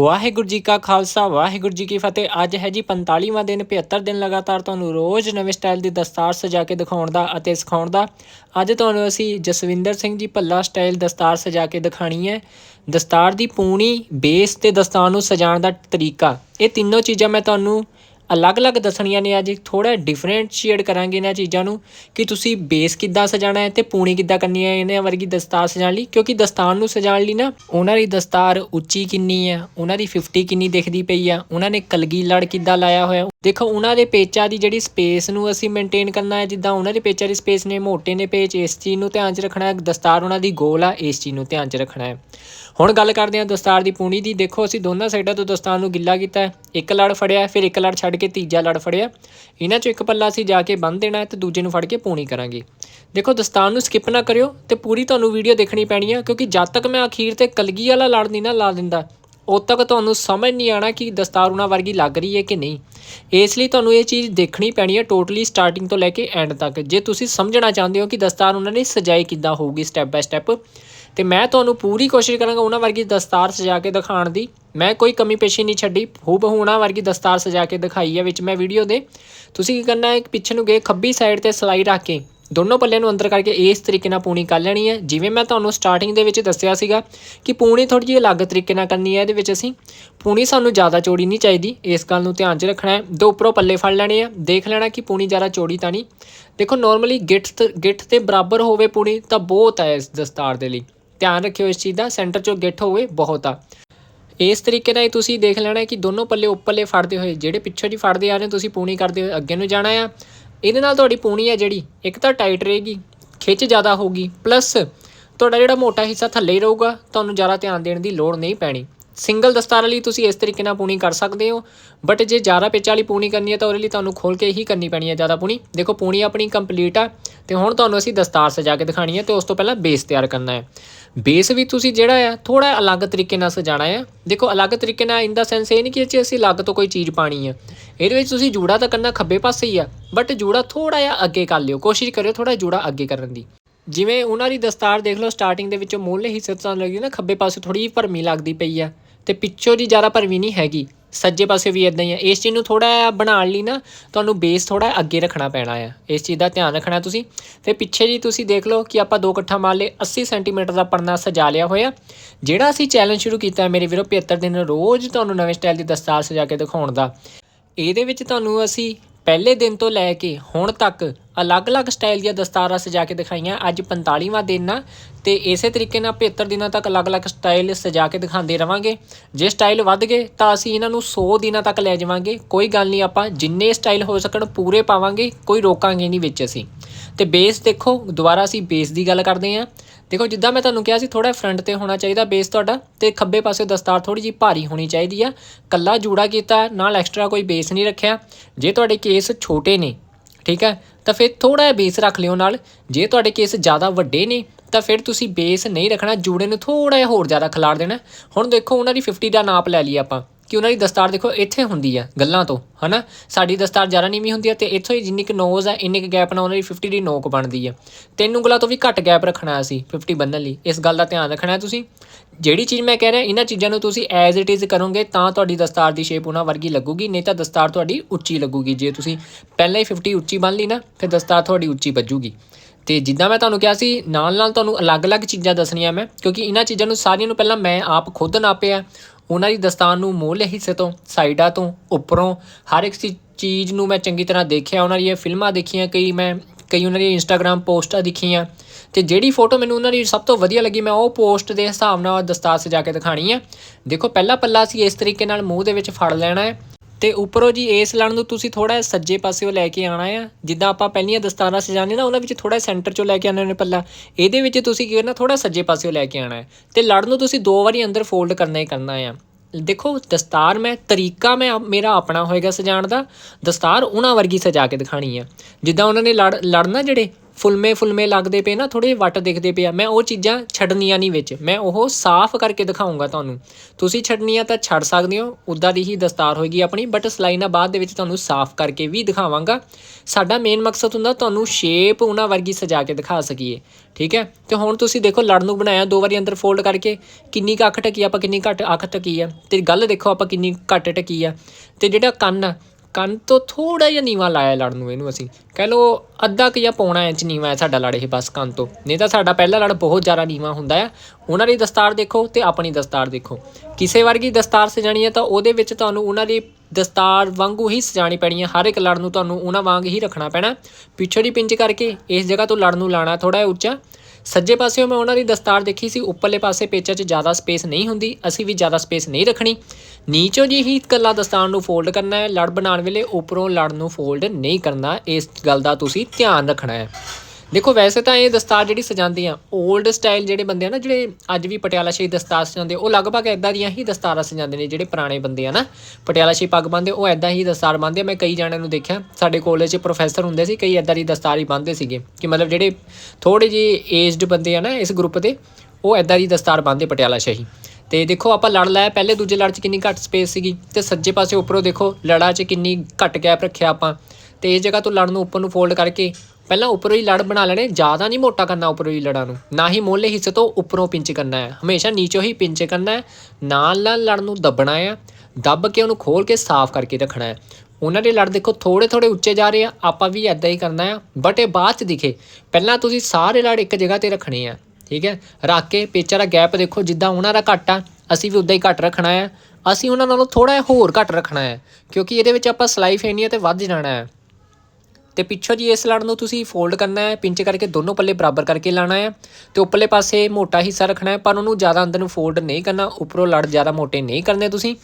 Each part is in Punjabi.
ਵਾਹਿਗੁਰੂ ਜੀ ਕਾ ਖਾਲਸਾ, ਵਾਹਿਗੁਰੂ ਜੀ ਕੀ ਫਤਿਹ। ਅੱਜ ਹੈ ਜੀ 45ਵਾਂ ਦਿਨ 75 ਦਿਨ ਲਗਾਤਾਰ ਤੁਹਾਨੂੰ ਰੋਜ਼ ਨਵੇਂ ਸਟਾਈਲ ਦੀ ਦਸਤਾਰ ਸਜਾ ਕੇ ਦਿਖਾਉਣ ਦਾ ਅਤੇ ਸਿਖਾਉਣ ਦਾ। ਅੱਜ ਤੁਹਾਨੂੰ ਅਸੀਂ ਜਸਵਿੰਦਰ ਸਿੰਘ ਜੀ ਭੱਲਾ ਸਟਾਈਲ ਦਸਤਾਰ ਸਜਾ ਕੇ ਦਿਖਾਣੀ ਹੈ। ਦਸਤਾਰ ਦੀ ਪੂਣੀ, ਬੇਸ ਤੇ ਦਸਤਾਰ ਨੂੰ ਸਜਾਉਣ ਦਾ ਤਰੀਕਾ। ਇਹ ਤਿੰਨੋਂ ਚੀਜ਼ਾਂ ਮੈਂ ਤੁਹਾਨੂੰ ਅਲੱਗ-ਅਲੱਗ ਦੱਸਣੀਆਂ ਨੇ ਅੱਜ ਥੋੜਾ ਡਿਫਰੈਂਸ਼ੀਏਟ ਕਰਾਂਗੇ ਇਹਨਾਂ ਚੀਜ਼ਾਂ ਨੂੰ ਕਿ ਤੁਸੀਂ ਬੇਸ ਕਿੱਦਾਂ ਸਜਾਣਾ ਹੈ ਤੇ ਪੂਣੀ ਕਿੱਦਾਂ ਕਰਨੀ ਹੈ ਇਹਨਾਂ ਵਰਗੀ ਦਸਤਾਰ ਸਜਾਉਣ ਲਈ, ਕਿਉਂਕਿ ਦਸਤਾਰ ਨੂੰ ਸਜਾਉਣ ਲਈ ਨਾ ਉਹਨਾਂ ਦੀ ਦਸਤਾਰ ਉੱਚੀ ਕਿੰਨੀ ਹੈ, ਉਹਨਾਂ ਦੀ 50 ਕਿੰਨੀ ਦਿਖਦੀ ਪਈ ਆ ਉਹਨਾਂ ਨੇ ਕਲਗੀ ਲੜ ਕਿੱਦਾਂ ਲਾਇਆ ਹੋਇਆ, ਦੇਖੋ ਉਹਨਾਂ ਦੇ ਪੇਚਾਂ ਦੀ ਜਿਹੜੀ ਸਪੇਸ ਨੂੰ ਅਸੀਂ ਮੇਨਟੇਨ ਕਰਨਾ ਹੈ, ਜਿੱਦਾਂ ਉਹਨਾਂ ਦੇ ਪੇਚਾਂ ਦੀ ਸਪੇਸ ਨੇ, ਮੋਟੇ ਨੇ ਪੇਚ, ਇਸ ਚੀਜ਼ ਨੂੰ ਧਿਆਨ 'ਚ ਰੱਖਣਾ ਹੈ, ਦਸਤਾਰ ਉਹਨਾਂ ਦੀ ਗੋਲ ਆ, ਇਸ ਚੀਜ਼ ਨੂੰ ਧਿਆਨ 'ਚ ਰੱਖਣਾ ਹੈ। ਹੁਣ ਗੱਲ ਕਰਦੇ ਹਾਂ ਦਸਤਾਰ ਦੀ, ਪੂਣੀ ਦੀ। ਦੇਖੋ, ਅਸੀਂ ਦੋਨਾਂ ਸਾਈਡਾਂ ਤੋਂ ਦਸਤਾਰ ਨੂੰ ਗਿੱਲਾ ਕੀਤਾ ਇੱਕ ਲੜ ਫੜਿਆ, ਫਿਰ ਇੱਕ ਲੜ ਛੱਡ ਕੇ ਤੀਜਾ ਲੜ ਫੜਿਆ। ਇਹਨਾਂ 'ਚੋਂ ਇੱਕ ਪੱਲਾ ਅਸੀਂ ਜਾ ਕੇ ਬੰਨ ਦੇਣਾ ਹੈ ਤੇ ਦੂਜੇ ਨੂੰ ਫੜ ਕੇ ਪੂਣੀ ਕਰਾਂਗੇ। ਦੇਖੋ, ਦਸਤਾਰ ਨੂੰ ਸਕਿਪ ਨਾ ਕਰਿਓ ਤੇ ਪੂਰੀ ਤੁਹਾਨੂੰ ਵੀਡੀਓ ਦੇਖਣੀ ਪੈਣੀ ਆ ਕਿਉਂਕਿ ਜਦ ਤੱਕ ਮੈਂ ਅਖੀਰ ਤੇ ਕਲਗੀ ਵਾਲਾ ਲੜ ਨਹੀਂ ਨਾ ਲਾ ਦਿੰਦਾ, ਉਦ ਤੱਕ ਤੁਹਾਨੂੰ ਸਮਝ ਨਹੀਂ ਆਣਾ ਕਿ ਦਸਤਾਰ ਉਹਨਾਂ ਵਰਗੀ ਲੱਗ ਰਹੀ ਹੈ ਕਿ ਨਹੀਂ। ਇਸ ਲਈ ਤੁਹਾਨੂੰ ਇਹ ਚੀਜ਼ ਦੇਖਣੀ ਪੈਣੀ ਹੈ ਟੋਟਲੀ ਸਟਾਰਟਿੰਗ ਤੋਂ ਲੈ ਕੇ ਐਂਡ ਤੱਕ। ਜੇ ਤੁਸੀਂ ਸਮਝਣਾ ਚਾਹੁੰਦੇ ਹੋ ਕਿ ਦਸਤਾਰ ਉਹਨਾਂ ਨੇ ਸਜਾਈ ਕਿੱਦਾਂ ਹੋਊਗੀ ਸਟੈਪ ਬਾਈ ਸਟੈਪ ਤੇ ਮੈਂ ਤੁਹਾਨੂੰ ਪੂਰੀ ਕੋਸ਼ਿਸ਼ ਕਰਾਂਗਾ ਉਹਨਾਂ ਵਰਗੀ ਦਸਤਾਰ ਸਜਾ ਕੇ ਦਿਖਾਉਣ ਦੀ। ਮੈਂ ਕੋਈ ਕਮੀ ਪੇਸ਼ੀ ਨਹੀਂ ਛੱਡੀ। ਹੂਬਹੂ ਉਹਨਾਂ ਵਰਗੀ ਦਸਤਾਰ ਸਜਾ ਕੇ ਦਿਖਾਈ ਹੈ ਵਿੱਚ ਮੈਂ ਵੀਡੀਓ ਦੇ। ਤੁਸੀਂ ਕੀ ਕਰਨਾ ਹੈ ਪਿੱਛੇ ਨੂੰ ਗਏ, ਖੱਬੀ ਸਾਈਡ ਤੇ ਸਲਾਈ ਰੱਖ ਕੇ ਦੋਨੋਂ ਪੱਲਿਆਂ ਨੂੰ ਅੰਦਰ ਕਰਕੇ ਇਸ ਤਰੀਕੇ ਨਾਲ ਪੂਣੀ ਕਰ ਲੈਣੀ ਹੈ ਜਿਵੇਂ ਮੈਂ ਤੁਹਾਨੂੰ ਸਟਾਰਟਿੰਗ ਦੇ ਵਿੱਚ ਦੱਸਿਆ ਸੀਗਾ ਕਿ ਪੂਣੀ ਥੋੜੀ ਜਿਹੀ ਅਲੱਗ ਤਰੀਕੇ ਨਾਲ ਕਰਨੀ ਹੈ ਇਹਦੇ ਵਿੱਚ ਅਸੀਂ। ਪੂਣੀ ਸਾਨੂੰ ਜ਼ਿਆਦਾ ਚੌੜੀ ਨਹੀਂ ਚਾਹੀਦੀ। ਇਸ ਗੱਲ ਨੂੰ ਧਿਆਨ 'ਚ ਰੱਖਣਾ ਹੈ। ਦੋ ਉੱਪਰੋਂ ਪੱਲੇ ਫੜ ਲੈਣੇ ਆ। ਦੇਖ ਲੈਣਾ ਕਿ ਪੂਣੀ ਜ਼ਿਆਦਾ ਚੌੜੀ ਤਾਂ ਨਹੀਂ। ਦੇਖੋ ਨਾਰਮਲੀ ਗਿੱਠ ਗਿੱਠ ਤੇ ਬਰਾਬਰ ਹੋਵੇ ਪੂਣੀ ਤਾਂ ਬਹੁਤ ਹੈ ਇਸ ਦਸਤਾਰ ਦੇ ਲਈ। ਧਿਆਨ ਰੱਖਿਓ ਇਸ ਚੀਜ਼ ਦਾ ਸੈਂਟਰ 'ਚੋਂ ਗਿੱਠ ਹੋਵੇ ਬਹੁਤ ਆ। ਇਸ ਤਰੀਕੇ ਨਾਲ ਤੁਸੀਂ ਦੇਖ ਲੈਣਾ ਕਿ ਦੋਨੋਂ ਪੱਲੇ ਉੱਪਰਲੇ ਫੜਦੇ ਹੋਏ, ਜਿਹੜੇ ਪਿੱਛੋਂ ਦੀ ਫੜਦੇ ਆ ਰਹੇ ਤੁਸੀਂ ਪੂਣੀ ਕਰਦੇ ਹੋਏ ਅੱਗੇ ਨੂੰ ਜਾਣਾ ਆ। ਇਹਦੇ ਨਾਲ ਤੁਹਾਡੀ ਪੂਣੀ ਆ ਜਿਹੜੀ, ਇੱਕ ਤਾਂ ਟਾਈਟ ਰਹੇਗੀ, ਖਿੱਚ ਜ਼ਿਆਦਾ ਹੋਊਗੀ ਪਲੱਸ ਤੁਹਾਡਾ ਜਿਹੜਾ ਮੋਟਾ ਹਿੱਸਾ ਥੱਲੇ ਹੀ ਰਹੂਗਾ, ਤੁਹਾਨੂੰ ਜ਼ਿਆਦਾ ਧਿਆਨ ਦੇਣ ਦੀ ਲੋੜ ਨਹੀਂ ਪੈਣੀ। ਸਿੰਗਲ ਦਸਤਾਰ ਲਈ ਤੁਸੀਂ ਇਸ ਤਰੀਕੇ ਨਾਲ ਪੂਣੀ ਕਰ ਸਕਦੇ ਹੋ ਬਟ ਜੇ ਜ਼ਿਆਦਾ ਪਿੱਚ ਵਾਲੀ ਪੂਣੀ ਕਰਨੀ ਹੈ ਤਾਂ ਉਹਦੇ ਲਈ ਤੁਹਾਨੂੰ ਖੋਲ ਕੇ ਹੀ ਕਰਨੀ ਪੈਣੀ ਹੈ ਜ਼ਿਆਦਾ ਪੂਣੀ। ਦੇਖੋ, ਪੂਣੀ ਆਪਣੀ ਕੰਪਲੀਟ ਆ ਤੇ ਹੁਣ ਤੁਹਾਨੂੰ ਅਸੀਂ ਦਸਤਾਰ ਸਜਾ ਕੇ ਦਿਖਾਣੀ ਹੈ ਤੇ ਉਸ ਤੋਂ ਪਹਿਲਾਂ ਬੇਸ ਤਿਆਰ ਕਰਨਾ ਹੈ। ਬੇਸ ਵੀ ਤੁਸੀਂ ਜਿਹੜਾ ਆ ਥੋੜਾ ਅਲੱਗ ਤਰੀਕੇ ਨਾਲ ਸਜਾਣਾ ਹੈ ਦੇਖੋ, ਅਲੱਗ ਤਰੀਕੇ ਨਾਲ ਇਨ ਦਾ ਸੈਂਸ ਇਹ ਨਹੀਂ ਕਿ ਇਹ ਅਸੀਂ ਅਲੱਗ ਤੋਂ ਕੋਈ ਚੀਜ਼ ਪਾਣੀ ਹੈ ਇਹਦੇ ਵਿੱਚ ਤੁਸੀਂ ਜੂੜਾ ਤਾਂ ਕਰਨਾ ਖੱਬੇ ਪਾਸੇ ਹੀ ਆ ਬਟ ਜੂੜਾ ਥੋੜਾ ਜਿਹਾ ਅੱਗੇ ਕਰ ਲਿਓ, ਕੋਸ਼ਿਸ਼ ਕਰਿਓ ਥੋੜਾ ਜੂੜਾ ਅੱਗੇ ਕਰਨ ਦੀ। ਜਿਵੇਂ ਉਹਨਾਂ ਦੀ ਦਸਤਾਰ ਦੇਖ ਲਓ ਸਟਾਰਟਿੰਗ ਦੇ ਵਿੱਚੋਂ ਮੂਹਰਲੇ ਹਿੱਸੇ ਤੋਂ ਤੁਹਾਨੂੰ ਲੱਗਦੀ ਨਾ, ਖੱਬੇ ਪਾਸੇ ਥੋੜੀ ਜਿਹੀ ਭਰਮੀ ਲੱਗਦੀ ਪਈ ਆ। ਤੇ ਪਿੱਛੋਂ ਦੀ ਜ਼ਿਆਦਾ ਭਰਮੀ ਨਹੀਂ ਹੈਗੀ। ਸੱਜੇ ਪਾਸੇ ਵੀ ਇਦਾਂ ਹੀ ਆ। ਇਸ ਚੀਜ਼ ਨੂੰ ਥੋੜਾ ਬਣਾਉਣ ਲਈ ਨਾ ਤੁਹਾਨੂੰ ਬੇਸ ਥੋੜਾ ਅੱਗੇ ਰੱਖਣਾ ਪੈਣਾ ਆ। ਇਸ ਚੀਜ਼ ਦਾ ਧਿਆਨ ਰੱਖਣਾ ਤੁਸੀਂ। ਤੇ ਪਿੱਛੇ ਜੀ ਤੁਸੀਂ ਦੇਖ ਲਓ ਕਿ ਆਪਾਂ ਦੋ ਇਕੱਠਾ ਮਾਰ ਲਏ। 80 ਸੈਂਟੀਮੀਟਰ ਦਾ ਪਰਨਾ ਸਜਾ ਲਿਆ ਹੋਇਆ। ਜਿਹੜਾ ਅਸੀਂ ਚੈਲੰਜ ਸ਼ੁਰੂ ਕੀਤਾ ਮੇਰੇ ਵੀਰੋ 75 ਦਿਨ ਰੋਜ਼ ਤੁਹਾਨੂੰ ਨਵੇਂ ਸਟਾਈਲ ਦੀ ਦਸਤਾਰ ਸਜਾ ਕੇ ਦਿਖਾਉਣ ਦਾ। ਇਹਦੇ ਵਿੱਚ ਤੁਹਾਨੂੰ ਅਸੀਂ ਪਹਿਲੇ ਦਿਨ ਤੋਂ ਲੈ ਕੇ ਹੁਣ ਤੱਕ ਅਲੱਗ-ਅਲੱਗ ਸਟਾਈਲ ਦੀਆਂ ਦਸਤਾਰਾਂ ਸਜਾ ਕੇ ਦਿਖਾਈਆਂ। ਅੱਜ 45ਵਾਂ ਦਿਨ ਆ ਤੇ ਇਸੇ ਤਰੀਕੇ ਨਾਲ 75 ਦਿਨਾਂ ਤੱਕ ਅਲੱਗ-ਅਲੱਗ ਸਟਾਈਲ ਸਜਾ ਕੇ ਦਿਖਾਉਂਦੇ ਰਵਾਂਗੇ। ਜੇ ਸਟਾਈਲ ਵੱਧ ਗਏ ਤਾਂ ਅਸੀਂ ਇਹਨਾਂ ਨੂੰ 100 ਦਿਨਾਂ ਤੱਕ ਲੈ ਜਾਵਾਂਗੇ। ਕੋਈ ਗੱਲ ਨਹੀਂ, ਆਪਾਂ ਜਿੰਨੇ ਸਟਾਈਲ ਹੋ ਸਕਣ ਪੂਰੇ ਪਾਵਾਂਗੇ, ਕੋਈ ਰੋਕਾਂਗੇ ਨਹੀਂ ਵਿੱਚ ਅਸੀਂ। ਤੇ ਬੇਸ ਦੇਖੋ, ਦੁਬਾਰਾ ਅਸੀਂ ਬੇਸ ਦੀ ਗੱਲ ਕਰਦੇ ਆਂ ਦੇਖੋ, ਜਿੱਦਾਂ ਮੈਂ ਤੁਹਾਨੂੰ ਕਿਹਾ ਸੀ ਥੋੜਾ ਫਰੰਟ ਤੇ ਹੋਣਾ ਚਾਹੀਦਾ ਬੇਸ ਤੁਹਾਡਾ ਤੇ ਖੱਬੇ ਪਾਸੇ ਦਸਤਾਰ ਥੋੜੀ ਜੀ ਭਾਰੀ ਹੋਣੀ ਚਾਹੀਦੀ ਆ। ਕੱਲਾ ਜੂੜਾ ਕੀਤਾ, ਨਾਲ ਐਕਸਟਰਾ ਕੋਈ ਬੇਸ ਨਹੀਂ ਰੱਖਿਆ। ਜੇ ਤੁਹਾਡੇ ਕੇਸ ਛੋਟੇ ਨੇ, ਠੀਕ ਹੈ ਤਾਂ ਫਿਰ ਥੋੜਾ ਜਿਹਾ ਬੇਸ ਰੱਖ ਲਿਓ ਨਾਲ। ਜੇ ਤੁਹਾਡੇ ਕੇਸ ਜ਼ਿਆਦਾ ਵੱਡੇ ਨੇ, ਤਾਂ ਫਿਰ ਤੁਸੀਂ ਬੇਸ ਨਹੀਂ ਰੱਖਣਾ। ਜੂੜੇ ਨੂੰ ਥੋੜਾ ਜਿਹਾ ਹੋਰ ਜ਼ਿਆਦਾ ਖਿਲਾਰ ਦੇਣਾ। ਹੁਣ ਦੇਖੋ, ਉਹਨਾਂ ਦੀ 50 ਦਾ ਨਾਪ ਲੈ ਲਈ ਆਪਾਂ। ਕਿ ਉਹਨਾਂ ਦੀ ਦਸਤਾਰ ਦੇਖੋ ਇੱਥੇ ਹੁੰਦੀ ਆ ਗੱਲਾਂ ਤੋਂ, ਹਨਾ? ਸਾਡੀ ਦਸਤਾਰ ਜ਼ਿਆਦਾ ਨੀਵੀਂ ਹੁੰਦੀ ਆ ਤੇ ਇੱਥੋਂ ਹੀ ਜਿੰਨੀ ਕਿ ਨੋਜ਼ ਆ, ਇੰਨੀ ਕਿ ਗੈਪ ਨਾਲ ਉਹਨਾਂ ਦੀ 50 ਦੀ ਨੋਕ ਬਣਦੀ ਆ। ਤਿੰਨ ਉਂਗਲਾਂ ਤੋਂ ਵੀ ਘੱਟ ਗੈਪ ਰੱਖਣਾ ਅਸੀਂ 50 ਬੰਨਣ ਲਈ, ਇਸ ਗੱਲ ਦਾ ਧਿਆਨ ਰੱਖਣਾ ਤੁਸੀਂ। ਜਿਹੜੀ ਚੀਜ਼ ਮੈਂ ਕਹਿ ਰਿਹਾ, ਇਹਨਾਂ ਚੀਜ਼ਾਂ ਨੂੰ ਤੁਸੀਂ ਐਜ਼ ਇਟ ਇਜ਼ ਕਰੋਗੇ ਤਾਂ ਤੁਹਾਡੀ ਦਸਤਾਰ ਦੀ ਸ਼ੇਪ ਉਹਨਾਂ ਵਰਗੀ ਲੱਗੂਗੀ, ਨਹੀਂ ਤਾਂ ਦਸਤਾਰ ਤੁਹਾਡੀ ਉੱਚੀ ਲੱਗੂਗੀ। ਜੇ ਤੁਸੀਂ ਪਹਿਲਾਂ ਹੀ 50 ਉੱਚੀ ਬੰਨ ਲਈ ਨਾ, ਫਿਰ ਦਸਤਾਰ ਤੁਹਾਡੀ ਉੱਚੀ ਵੱਜੂਗੀ। ਤੇ ਜਿੱਦਾਂ ਮੈਂ ਤੁਹਾਨੂੰ ਕਿਹਾ ਸੀ ਨਾਲ ਨਾਲ ਤੁਹਾਨੂੰ ਅਲੱਗ-ਅਲੱਗ ਚੀਜ਼ਾਂ ਦੱਸਣੀਆਂ ਮੈਂ, ਕਿਉਂਕਿ ਇਹਨਾਂ ਚੀਜ਼ਾਂ ਨੂੰ ਸਾਰੀਆਂ ਨੂੰ ਪਹਿਲਾਂ ਮੈਂ ਆਪ ਖੁਦ ਨਾਪਿਆ। ਉਹਨਾਂ ਦੀ ਦਸਤਾਰ ਨੂੰ ਮੂਹਰਲੇ ਹਿੱਸੇ ਤੋਂ, ਸਾਈਡਾਂ ਤੋਂ, ਉੱਪਰੋਂ। ਹਰ ਇੱਕ ਚੀਜ਼ ਨੂੰ ਮੈਂ ਚੰਗੀ ਤਰ੍ਹਾਂ ਦੇਖਿਆ, ਉਹਨਾਂ ਦੀਆਂ ਫਿਲਮਾਂ ਦੇਖੀਆਂ, ਕਈ ਮੈਂ, ਕਈ ਉਹਨਾਂ ਦੀਆਂ ਇੰਸਟਾਗ੍ਰam ਪੋਸਟਾਂ ਦੇਖੀਆਂ। ਤੇ ਜਿਹੜੀ ਫੋਟੋ ਮੈਨੂੰ ਉਹਨਾਂ ਦੀ ਸਭ ਤੋਂ ਵਧੀਆ ਲੱਗੀ, ਮੈਂ ਉਹ ਪੋਸਟ ਦੇ ਹਿਸਾਬ ਨਾਲ ਦਸਤਾਰ ਸਜਾ ਕੇ ਦਿਖਾਣੀ ਹੈ ਦੇਖੋ ਪਹਿਲਾ ਪੱਲਾ ਸੀ ਇਸ ਤਰੀਕੇ ਨਾਲ ਮੂੰਹ ਦੇ ਵਿੱਚ ਫੜ ਲੈਣਾ ਹੈ। ਤੇ ਉੱਪਰੋਂ ਜੀ ਇਸ ਲੜ ਨੂੰ ਤੁਸੀਂ ਥੋੜਾ ਸੱਜੇ ਪਾਸਿਓ ਲੈ ਕੇ ਆਣਾ ਆ। ਜਿੱਦਾਂ ਆਪਾਂ ਪਹਿਲੀਆਂ ਦਸਤਾਰਾਂ ਸਜਾਉਂਦੇ ਨਾ ਉਹਨਾਂ ਵਿੱਚ ਥੋੜਾ ਸੈਂਟਰ ਚੋਂ ਲੈ ਕੇ ਆਉਂਦੇ ਨੇ ਪੱਲਾ। ਇਹਦੇ ਵਿੱਚ ਤੁਸੀਂ ਕੀ ਕਰਨਾ ਥੋੜਾ ਸੱਜੇ ਪਾਸਿਓ ਲੈ ਕੇ ਆਣਾ ਹੈ। ਤੇ ਲੜ ਨੂੰ ਤੁਸੀਂ ਦੋ ਵਾਰੀ ਅੰਦਰ ਫੋਲਡ ਕਰਨਾ ਹੀ ਕਰਨਾ ਆ। ਦੇਖੋ, ਦਸਤਾਰ ਮੈਂ, ਤਰੀਕਾ ਮੈਂ ਮੇਰਾ ਆਪਣਾ ਹੋਏਗਾ ਸਜਾਉਣ ਦਾ। ਦਸਤਾਰ ਉਹਨਾਂ ਵਰਗੀ ਸਜਾ ਕੇ ਦਿਖਾਣੀ ਆ। ਜਿੱਦਾਂ ਉਹਨਾਂ ਨੇ ਲੜ, ਲੜਨਾ ਜਿਹੜੇ ਫੁਲਮੇ ਫੁਲਮੇ ਲੱਗਦੇ ਪਏ ਨਾ ਥੋੜੇ ਵੱਟ ਦਿਖਦੇ ਪਏ ਆ। ਮੈਂ ਉਹ ਚੀਜ਼ਾਂ ਛੱਡਣੀਆਂ ਨਹੀਂ ਵਿੱਚ। ਮੈਂ ਉਹ ਸਾਫ਼ ਕਰਕੇ ਦਿਖਾਉਂਗਾ ਤੁਹਾਨੂੰ। ਤੁਸੀਂ ਛੱਡਣੀਆਂ ਤਾਂ ਛੱਡ ਸਕਦੇ ਹੋ, ਉੱਦਾਂ ਦੀ ਹੀ ਦਸਤਾਰ ਹੋਏਗੀ ਆਪਣੀ ਬਟ ਸਲਾਈ ਨਾਲ ਬਾਅਦ ਦੇ ਵਿੱਚ ਤੁਹਾਨੂੰ ਸਾਫ਼ ਕਰਕੇ ਵੀ ਦਿਖਾਵਾਂਗਾ। ਸਾਡਾ ਮੇਨ ਮਕਸਦ ਹੁੰਦਾ ਤੁਹਾਨੂੰ ਸ਼ੇਪ ਉਹਨਾਂ ਵਰਗੀ ਸਜਾ ਕੇ ਦਿਖਾ ਸਕੀਏ। ਠੀਕ ਹੈ? ਤੇ ਹੁਣ ਤੁਸੀਂ ਦੇਖੋ ਲੜ ਨੂੰ ਬਣਾਇਆ, ਦੋ ਵਾਰੀ ਅੰਦਰ ਫੋਲਡ ਕਰਕੇ, ਕਿੰਨੀ ਕੁ ਅੱਖ ਟਕੀ ਆਪਾਂ ਕਿੰਨੀ ਘੱਟ ਅੱਖ ਟਕੀ ਆ। ਤੇ ਗੱਲ ਦੇਖੋ, ਆਪਾਂ ਕਿੰਨੀ ਘੱਟ ਟਕੀ ਆ। ਤੇ ਜਿਹੜਾ ਕੰਨ ਆ ਕੰਨ ਤੋਂ ਥੋੜਾ ਜਿਹਾ ਨੀਵਾ ਲਾਇਆ ਲੜ ਨੂੰ ਇਹਨੂੰ ਅਸੀਂ। ਕਹਿ ਲਓ ਅੱਧਾ ਕੁ ਜਾਂ ਪੌਣਾ ਇੰਚ ਨੀਵਾ ਹੈ ਸਾਡਾ ਲੜ ਇਹ ਬਸ ਕੰਨ ਤੋਂ। ਨਹੀਂ ਤਾਂ ਸਾਡਾ ਪਹਿਲਾ ਲੜ ਬਹੁਤ ਜ਼ਿਆਦਾ ਨੀਵਾ ਹੁੰਦਾ ਹੈ। ਉਹਨਾਂ ਦੀ ਦਸਤਾਰ ਦੇਖੋ ਤੇ ਆਪਣੀ ਦਸਤਾਰ ਦੇਖੋ। ਕਿਸੇ ਵਰਗੀ ਦਸਤਾਰ ਸਜਾਣੀ ਹੈ ਤਾਂ ਉਹਦੇ ਵਿੱਚ ਤੁਹਾਨੂੰ ਉਹਨਾਂ ਦੀ ਦਸਤਾਰ ਵਾਂਗੂ ਹੀ ਸਜਾਣੀ ਪੈਣੀ ਹੈ। ਹਰ ਇੱਕ ਲੜ ਨੂੰ ਤੁਹਾਨੂੰ ਉਹਨਾਂ ਵਾਂਗ ਹੀ ਰੱਖਣਾ ਪੈਣਾ। ਪਿੱਛੋਂ ਦੀ ਪਿੰਚ ਕਰਕੇ ਇਸ ਜਗ੍ਹਾ ਤੋਂ ਲੜ ਨੂੰ ਲਾਣਾ ਥੋੜਾ ਉੱਚਾ। ਸੱਜੇ ਪਾਸਿਓਂ ਮੈਂ ਉਹਨਾਂ ਦੀ ਦਸਤਾਰ ਦੇਖੀ ਸੀ, ਉੱਪਰਲੇ ਪਾਸੇ ਪੇਚਾਂ 'ਚ ਜ਼ਿਆਦਾ ਸਪੇਸ ਨਹੀਂ ਹੁੰਦੀ, ਅਸੀਂ ਵੀ ਜ਼ਿਆਦਾ ਸਪੇਸ ਨਹੀਂ ਰੱਖਣੀ। ਨੀਚੋਂ ਜੀ ਹੀ ਕੱਲਾ ਦਸਤਾਰ ਨੂੰ ਫੋਲਡ ਕਰਨਾ ਹੈ, ਲੜ ਬਣਾਉਣ ਵੇਲੇ ਉੱਪਰੋਂ ਲੜ ਨੂੰ ਫੋਲਡ ਨਹੀਂ ਕਰਨਾ, ਇਸ ਗੱਲ ਦਾ ਤੁਸੀਂ ਧਿਆਨ ਰੱਖਣਾ ਹੈ। ਦੇਖੋ, ਵੈਸੇ ਤਾਂ ਇਹ ਦਸਤਾਰ ਜਿਹੜੀ ਸਜਾਉਂਦੇ ਆ 올ਡ ਸਟਾਈਲ ਜਿਹੜੇ ਬੰਦੇ ਆ ਨਾ, ਜਿਹੜੇ ਅੱਜ ਵੀ ਪਟਿਆਲਾ ਸ਼ਾਹੀ ਦਸਤਾਰ ਸਜਾਉਂਦੇ, ਉਹ ਲਗਭਗ ਐਦਾਂ ਦੀਆਂ ਹੀ ਦਸਤਾਰਾਂ ਸਜਾਉਂਦੇ ਨੇ, ਜਿਹੜੇ ਪੁਰਾਣੇ ਬੰਦੇ ਆ ਨਾ। ਪਟਿਆਲਾ ਸ਼ਾਹੀ ਪੱਗ ਬੰਨਦੇ ਉਹ ਐਦਾਂ ਹੀ ਦਸਤਾਰ ਬੰਨਦੇ ਆ। ਮੈਂ ਕਈ ਜਣਿਆਂ ਨੂੰ ਦੇਖਿਆ, ਸਾਡੇ ਕਾਲਜ 'ਚ ਪ੍ਰੋਫੈਸਰ ਹੁੰਦੇ ਸੀ, ਕਈ ਐਦਾਂ ਦੀ ਦਸਤਾਰ ਹੀ ਬੰਨਦੇ ਸੀਗੇ। ਕਿ ਮਤਲਬ ਜਿਹੜੇ ਥੋੜੇ ਜਿਹੇ ਏਜਡ ਬੰਦੇ ਆ ਨਾ, ਇਸ ਗਰੁੱਪ ਦੇ ਉਹ ਐਦਾਂ ਦੀ ਦਸਤਾਰ ਬੰਨਦੇ ਪਟਿਆਲਾ ਸ਼ਾਹੀ। ਤੇ ਦੇਖੋ, ਆਪਾਂ ਲੜ ਲਾਇਆ, ਪਹਿਲੇ ਦੂਜੇ ਲੜ 'ਚ ਕਿੰਨੀ ਘੱਟ ਸਪੇਸ ਸੀਗੀ, ਤੇ ਸੱਜੇ ਪਾਸੇ ਉੱਪਰੋਂ ਦੇਖੋ, ਲੜਾ 'ਚ ਕਿੰਨੀ ਘੱਟ ਗੈਪ ਰੱਖਿਆ ਆਪਾਂ। ਤੇ ਇਸ ਜਗ੍ਹਾ ਤੋਂ ਲੜ ਨੂੰ, ਉੱਪਰ ਨੂੰ ਫੋਲਡ ਕਰਕੇ ਪਹਿਲਾਂ ਉੱਪਰੋਂ ਹੀ ਲੜ ਬਣਾ ਲੈਣੇ, ਜ਼ਿਆਦਾ ਨਹੀਂ ਮੋਟਾ ਕਰਨਾ ਉੱਪਰੋਂ ਹੀ ਲੜਾਂ ਨੂੰ। ਨਾ ਹੀ ਮੋਲੇ ਹਿੱਸੇ ਤੋਂ ਉੱਪਰੋਂ ਪਿੰਚ ਕਰਨਾ ਹੈ। ਹਮੇਸ਼ਾ ਨੀਚੋਂ ਹੀ ਪਿੰਚ ਕਰਨਾ ਹੈ। ਨਾਲ ਨਾਲ ਲੜ ਨੂੰ ਦੱਬਣਾ ਹੈ। ਦੱਬ ਕੇ ਉਹਨੂੰ ਖੋਲ ਕੇ ਸਾਫ਼ ਕਰਕੇ ਰੱਖਣਾ ਹੈ। ਉਹਨਾਂ ਦੇ ਲੜ ਦੇਖੋ ਥੋੜੇ ਥੋੜੇ ਉੱਚੇ ਜਾ ਰਹੇ ਆ, ਆਪਾਂ ਵੀ ਐਦਾਂ ਹੀ ਕਰਨਾ ਆ ਬਟ ਇਹ ਬਾਅਦ ਚ ਦਿਖੇ। ਪਹਿਲਾਂ ਤੁਸੀਂ ਸਾਰੇ ਲੜ ਇੱਕ ਜਗ੍ਹਾ ਤੇ ਰੱਖਣੇ ਆ। ਠੀਕ ਹੈ? ਰੱਖ ਕੇ ਪੇਚਾ ਦਾ ਗੈਪ ਦੇਖੋ, ਜਿੱਦਾਂ ਉਹਨਾਂ ਦਾ ਘੱਟ ਆ, ਅਸੀਂ ਵੀ ਉਦਾਂ ਹੀ ਘੱਟ ਰੱਖਣਾ ਹੈ। ਅਸੀਂ ਉਹਨਾਂ ਨਾਲੋਂ ਥੋੜਾ ਜਿਹਾ ਹੋਰ ਘੱਟ ਰੱਖਣਾ ਹੈ। ਕਿਉਂਕਿ ਇਹਦੇ ਵਿੱਚ ਆਪਾਂ ਸਲਾਈ ਫੇਰਨੀ ਹੈ ਤੇ ਵੱਧ ਜਾਣਾ ਹੈ। ਤੇ ਪਿੱਛੋਂ ਜੀ ਇਸ ਲੜ ਨੂੰ ਤੁਸੀਂ ਫੋਲਡ ਕਰਨਾ ਹੈ, ਪਿੰਚ ਕਰਕੇ ਦੋਨੋਂ ਪੱਲੇ ਬਰਾਬਰ ਕਰਕੇ ਲਾਣਾ ਹੈ ਤੇ ਉੱਪਰਲੇ ਪਾਸੇ ਮੋਟਾ ਹਿੱਸਾ ਰੱਖਣਾ ਹੈ, ਪਰ ਉਹਨੂੰ ਜ਼ਿਆਦਾ ਅੰਦਰ ਨੂੰ ਫੋਲਡ ਨਹੀਂ ਕਰਨਾ, ਉੱਪਰੋਂ ਲੜ ਜ਼ਿਆਦਾ ਮੋਟੇ ਨਹੀਂ ਕਰਨੇ ਤੁਸੀਂ।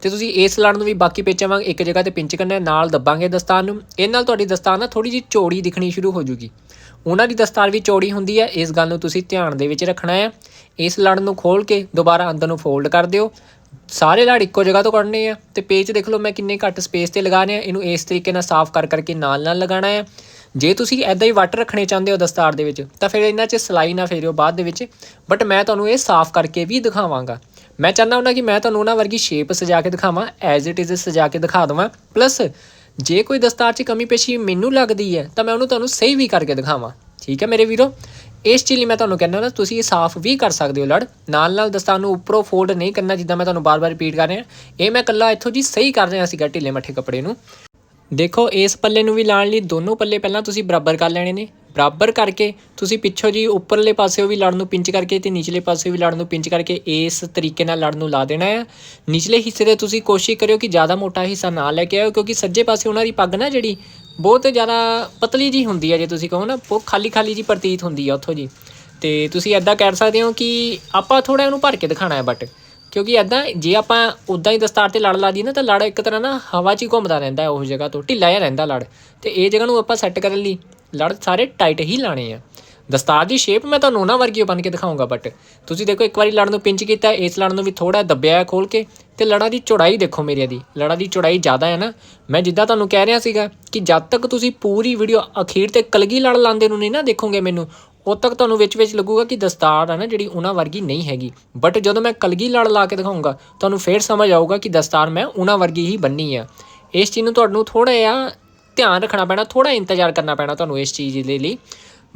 ਤੇ ਤੁਸੀਂ ਇਸ ਲੜ ਨੂੰ ਵੀ ਬਾਕੀ ਪੇਚਾਂ ਵਾਂਗ ਇੱਕ ਜਗ੍ਹਾ ਤੇ ਪਿੰਚ ਕਰਨਾ ਨਾਲ ਦੱਬਾਂਗੇ ਦਸਤਾਰ ਨੂੰ। ਇਹ ਨਾਲ ਤੁਹਾਡੀ ਦਸਤਾਰ ਨਾ ਥੋੜੀ ਜਿਹੀ ਚੌੜੀ ਦਿਖਣੀ ਸ਼ੁਰੂ ਹੋ ਜੂਗੀ। ਉਹਨਾਂ ਦੀ ਦਸਤਾਰ ਵੀ ਚੌੜੀ ਹੁੰਦੀ ਹੈ, ਇਸ ਗੱਲ ਨੂੰ ਤੁਸੀਂ ਧਿਆਨ ਦੇ ਵਿੱਚ ਰੱਖਣਾ ਹੈ। ਇਸ ਲੜ ਨੂੰ ਖੋਲ ਕੇ ਦੁਬਾਰਾ ਅੰਦਰ ਨੂੰ ਫੋਲਡ ਕਰ ਦਿਓ। ਸਾਰੇ ਲੜ ਇੱਕੋ ਜਗ੍ਹਾ ਤੋਂ ਕੱਢਨੇ ਆ ਤੇ ਪੇਜ ਦੇਖ ਲਓ ਮੈਂ ਕਿੰਨੇ ਘੱਟ ਸਪੇਸ ਤੇ ਲਗਾਣੇ ਆ ਇਹਨੂੰ ਇਸ ਤਰੀਕੇ ਨਾਲ ਸਾਫ਼ ਕਰ ਕਰਕੇ ਨਾਲ ਨਾਲ ਲਗਾਉਣਾ ਹੈ ਜੇ ਤੁਸੀਂ ਐਦਾਂ ਹੀ ਵੱਟ ਰੱਖਣੇ ਚਾਹੁੰਦੇ ਹੋ ਦਸਤਾਰ ਦੇ ਵਿੱਚ, ਤਾਂ ਫਿਰ ਇਹਨਾਂ 'ਚ ਸਲਾਈ ਨਾ ਫੇਰਿਓ ਬਾਅਦ ਦੇ ਵਿੱਚ ਬਟ ਮੈਂ ਤੁਹਾਨੂੰ ਇਹ ਸਾਫ਼ ਕਰਕੇ ਵੀ ਦਿਖਾਵਾਂਗਾ। ਮੈਂ ਚਾਹੁੰਦਾ ਹੁੰਦਾ ਕਿ ਮੈਂ ਤੁਹਾਨੂੰ ਉਹਨਾਂ ਵਰਗੀ ਸ਼ੇਪ ਸਜਾ ਕੇ ਦਿਖਾਵਾਂ ਐਜ਼ ਇਟ ਇਜ਼ ਸਜਾ ਕੇ ਦਿਖਾ ਦਵਾਂ ਪਲੱਸ ਜੇ ਕੋਈ ਦਸਤਾਰ 'ਚ ਕਮੀ ਪੇਸ਼ੀ ਮੈਨੂੰ ਲੱਗਦੀ ਹੈ, ਤਾਂ ਮੈਂ ਉਹਨੂੰ ਤੁਹਾਨੂੰ ਸਹੀ ਵੀ ਕਰਕੇ ਦਿਖਾਵਾਂ। ਠੀਕ ਹੈ ਮੇਰੇ ਵੀਰੋ? ਇਸ ਚੀਜ਼ ਲਈ ਮੈਂ ਤੁਹਾਨੂੰ ਕਹਿੰਦਾ ਨਾ, ਤੁਸੀਂ ਇਹ ਸਾਫ਼ ਵੀ ਕਰ ਸਕਦੇ ਹੋ, ਲੜ। ਨਾਲ ਨਾਲ ਦਸਤਾਨ ਨੂੰ ਉੱਪਰੋਂ ਫੋਲਡ ਨਹੀਂ ਕਰਨਾ, ਜਿੱਦਾਂ ਮੈਂ ਤੁਹਾਨੂੰ ਬਾਰ-ਬਾਰ ਰਿਪੀਟ ਕਰ ਰਿਹਾ। ਇਹ ਮੈਂ ਕੱਲਾ ਇੱਥੋਂ ਜੀ ਸਹੀ ਕਰ ਰਿਹਾ ਸੀਗਾ ਢਿੱਲੇ ਮੱਠੇ ਕੱਪੜੇ ਨੂੰ। ਦੇਖੋ, ਇਸ ਪੱਲੇ ਨੂੰ ਵੀ ਲਾਣ ਲਈ ਦੋਨੋਂ ਪੱਲੇ ਪਹਿਲਾਂ ਤੁਸੀਂ ਬਰਾਬਰ ਕਰ ਲੈਣੇ ਨੇ। ਬਰਾਬਰ ਕਰਕੇ ਤੁਸੀਂ ਪਿੱਛੋਂ ਜੀ ਉੱਪਰਲੇ ਪਾਸਿਓਂ ਵੀ ਲੜ ਨੂੰ ਪਿੰਚ ਕਰਕੇ ਤੇ ਨਿਚਲੇ ਪਾਸੇ ਵੀ ਲੜ ਨੂੰ ਪਿੰਚ ਕਰਕੇ ਇਸ ਤਰੀਕੇ ਨਾਲ ਲੜ ਨੂੰ ਲਾ ਦੇਣਾ ਹੈ ਨਿਚਲੇ ਹਿੱਸੇ ਦੇ ਤੁਸੀਂ ਕੋਸ਼ਿਸ਼ ਕਰਿਓ ਕਿ ਜ਼ਿਆਦਾ ਮੋਟਾ ਹਿੱਸਾ ਨਾ ਲੈ ਕੇ ਆਇਓ, ਕਿਉਂਕਿ ਸੱਜੇ ਪਾਸੇ ਉਹਨਾਂ ਦੀ ਪੱਗ ਨਾ ਜਿਹੜੀ ਬਹੁਤ ਜ਼ਿਆਦਾ ਪਤਲੀ ਜੀ ਹੁੰਦੀ ਹੈ ਜੇ ਤੁਸੀਂ ਕਹੋ ਨਾ ਉਹ ਖਾਲੀ ਖਾਲੀ ਜੀ ਪ੍ਰਤੀਤ ਹੁੰਦੀ ਆ ਉੱਥੋਂ ਜੀ। ਤੇ ਤੁਸੀਂ ਐਦਾਂ ਕਹਿ ਸਕਦੇ ਹੋ ਕਿ ਆਪਾਂ ਥੋੜਾ ਉਹਨੂੰ ਭਰ ਕੇ ਦਿਖਾਣਾ ਹੈ ਬਟ ਕਿਉਂਕਿ ਐਦਾਂ ਜੇ ਆਪਾਂ ਉਦਾਂ ਹੀ ਦਸਤਾਰ ਤੇ ਲੜ ਲਾ ਦਈਏ ਨਾ, ਤਾਂ ਲੜ ਇੱਕ ਤਰ੍ਹਾਂ ਨਾ ਹਵਾ 'ਚ ਹੀ ਘੁੰਮਦਾ ਰਹਿੰਦਾ ਹੈ ਉਸ ਜਗ੍ਹਾ ਤੋਂ, ਢਿੱਲਾ ਜਿਹਾ ਰਹਿੰਦਾ ਲੜ। ਤੇ ਇਹ ਜਗ੍ਹਾ ਨੂੰ ਆਪਾਂ ਸੈੱਟ ਕਰਨ ਲਈ ਲੜ ਸਾਰੇ ਟਾਈਟ ਹੀ ਲਾਣੇ ਆ। ਦਸਤਾਰ ਦੀ ਸ਼ੇਪ ਮੈਂ ਤੁਹਾਨੂੰ ਉਹਨਾਂ ਵਰਗੀ ਬਣ ਕੇ ਦਿਖਾਉਂਗਾ ਬਟ ਤੁਸੀਂ ਦੇਖੋ ਇੱਕ ਵਾਰੀ ਲੜ ਨੂੰ ਪਿੰਚ ਕੀਤਾ, ਇਸ ਲੜ ਨੂੰ ਵੀ ਥੋੜਾ ਦੱਬਿਆ ਹੈ ਖੋਲ ਕੇ ਤੇ ਲੜਾ ਦੀ ਚੌੜਾਈ ਦੇਖੋ ਮੇਰੀ ਦੀ, ਲੜਾ ਦੀ ਚੌੜਾਈ ਜ਼ਿਆਦਾ ਹੈ ਨਾ। ਮੈਂ ਜਿੱਦਾਂ ਤੁਹਾਨੂੰ ਕਹਿ ਰਿਹਾ ਸੀਗਾ ਕਿ ਜਦ ਤੱਕ ਤੁਸੀਂ ਪੂਰੀ ਵੀਡੀਓ ਅਖੀਰ ਤੇ ਕਲਗੀ ਲੜ ਲਾਉਂਦੇ ਨੂੰ ਨਹੀਂ ਨਾ ਦੇਖੋਗੇ ਮੈਨੂੰ, ਉਦ ਤੱਕ ਤੁਹਾਨੂੰ ਵਿੱਚ ਵਿੱਚ ਲੱਗੂਗਾ ਕਿ ਦਸਤਾਰ ਹੈ ਨਾ ਜਿਹੜੀ ਉਹਨਾਂ ਵਰਗੀ ਨਹੀਂ ਹੈਗੀ। ਬਟ ਜਦੋਂ ਮੈਂ ਕਲਗੀ ਲੜ ਲਾ ਕੇ ਦਿਖਾਉਂਗਾ ਤੁਹਾਨੂੰ ਫੇਰ ਸਮਝ ਆਊਗਾ ਕਿ ਦਸਤਾਰ ਮੈਂ ਉਹਨਾਂ ਵਰਗੀ ਹੀ ਬੰਨੀ ਆ। ਇਸ ਚੀਜ਼ ਨੂੰ ਤੁਹਾਨੂੰ ਥੋੜਾ ਜਿਹਾ ਧਿਆਨ ਰੱਖਣਾ ਪੈਣਾ ਥੋੜਾ ਇੰਤਜ਼ਾਰ ਕਰਨਾ ਪੈਣਾ ਤੁਹਾਨੂੰ ਇਸ ਚੀਜ਼ ਦੇ ਲਈ।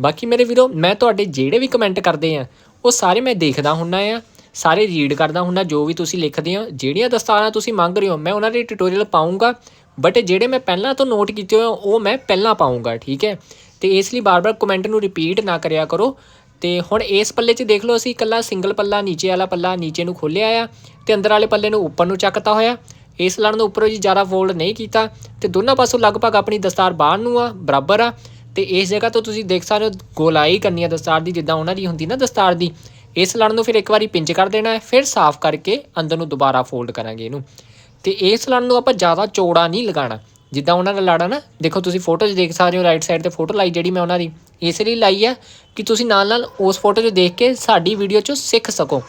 ਬਾਕੀ ਮੇਰੇ ਵੀਰੋ, ਮੈਂ ਤੁਹਾਡੇ ਜਿਹੜੇ ਵੀ ਕਮੈਂਟ ਕਰਦੇ ਆ, ਉਹ ਸਾਰੇ ਮੈਂ ਦੇਖਦਾ ਹੁੰਨਾ ਆ, ਸਾਰੇ ਰੀਡ ਕਰਦਾ ਹੁੰਨਾ ਜੋ ਵੀ ਤੁਸੀਂ ਲਿਖਦੇ ਹੋ, ਜਿਹੜੀਆਂ ਦਸਤਾਰਾਂ ਤੁਸੀਂ ਮੰਗ ਰਹੇ ਹੋ, ਮੈਂ ਉਹਨਾਂ ਦੇ ਟਿਊਟੋਰੀਅਲ ਪਾਉਂਗਾ ਬਟ ਜਿਹੜੇ ਮੈਂ ਪਹਿਲਾਂ ਤੋਂ ਨੋਟ ਕੀਤੇ ਹੋਏ ਉਹ ਮੈਂ ਪਹਿਲਾਂ ਪਾਉਂਗਾ, ਠੀਕ ਹੈ? ਤੇ ਇਸ ਲਈ ਬਾਰ-ਬਾਰ ਕਮੈਂਟ ਨੂੰ ਰਿਪੀਟ ਨਾ ਕਰਿਆ ਕਰੋ। ਤੇ ਹੁਣ ਇਸ ਪੱਲੇ 'ਚ ਦੇਖ ਲਓ, ਅਸੀਂ ਇਕੱਲਾ ਸਿੰਗਲ ਪੱਲਾ, ਨੀਚੇ ਵਾਲਾ ਪੱਲਾ, ਨੀਚੇ ਨੂੰ ਖੋਲਿਆ ਆ, ਤੇ ਅੰਦਰ ਵਾਲੇ ਪੱਲੇ ਨੂੰ ਉੱਪਰ ਨੂੰ ਚੱਕਤਾ ਹੋਇਆ। ਇਸ ਲੜ ਨੂੰ ਉੱਪਰੋਂ ਜੀ ਜ਼ਿਆਦਾ ਫੋਲਡ ਨਹੀਂ ਕੀਤਾ, ਤੇ ਦੋਨਾਂ ਪਾਸੋਂ ਲਗਭਗ ਆਪਣੀ ਦਸਤਾਰ ਬਾਹਰ ਨੂੰ ਆ, ਬਰਾਬਰ ਆ। ਤੇ ਇਸ ਜਗ੍ਹਾ ਤੋਂ ਤੁਸੀਂ ਦੇਖ ਸਕਦੇ ਹੋ ਗੋਲਾਈ ਕਰਨੀ ਹੈ ਦਸਤਾਰ ਦੀ, ਜਿੱਦਾਂ ਉਹਨਾਂ ਦੀ ਹੁੰਦੀ ਨਾ ਦਸਤਾਰ ਦੀ, ਇਸ ਲੜ ਨੂੰ ਫਿਰ ਇੱਕ ਵਾਰੀ ਪਿੰਚ ਕਰ ਦੇਣਾ ਹੈ, ਫਿਰ ਸਾਫ਼ ਕਰਕੇ ਅੰਦਰ ਨੂੰ ਦੁਬਾਰਾ ਫੋਲਡ ਕਰਾਂਗੇ ਇਹਨੂੰ। ਤੇ ਇਸ ਲੜ ਨੂੰ ਆਪਾਂ ਜ਼ਿਆਦਾ ਚੌੜਾ ਨਹੀਂ ਲਗਾਉਣਾ। ਜਿੱਦਾਂ ਉਹਨਾਂ ਦਾ ਲੜ ਨਾ, ਦੇਖੋ ਤੁਸੀਂ ਫੋਟੋ 'ਚ ਦੇਖ ਸਕਦੇ ਹੋ ਰਾਈਟ ਸਾਈਡ ਤੇ ਫੋਟੋ ਲਾਈ ਜਿਹੜੀ ਮੈਂ ਉਹਨਾਂ ਦੀ, ਇਸ ਲਈ ਲਾਈ ਆ ਕਿ ਤੁਸੀਂ ਨਾਲ ਨਾਲ ਉਸ ਫੋਟੋ 'ਚ ਦੇਖ ਕੇ ਸਾਡੀ ਵੀਡੀਓ 'ਚੋਂ ਸਿੱਖ ਸਕੋ।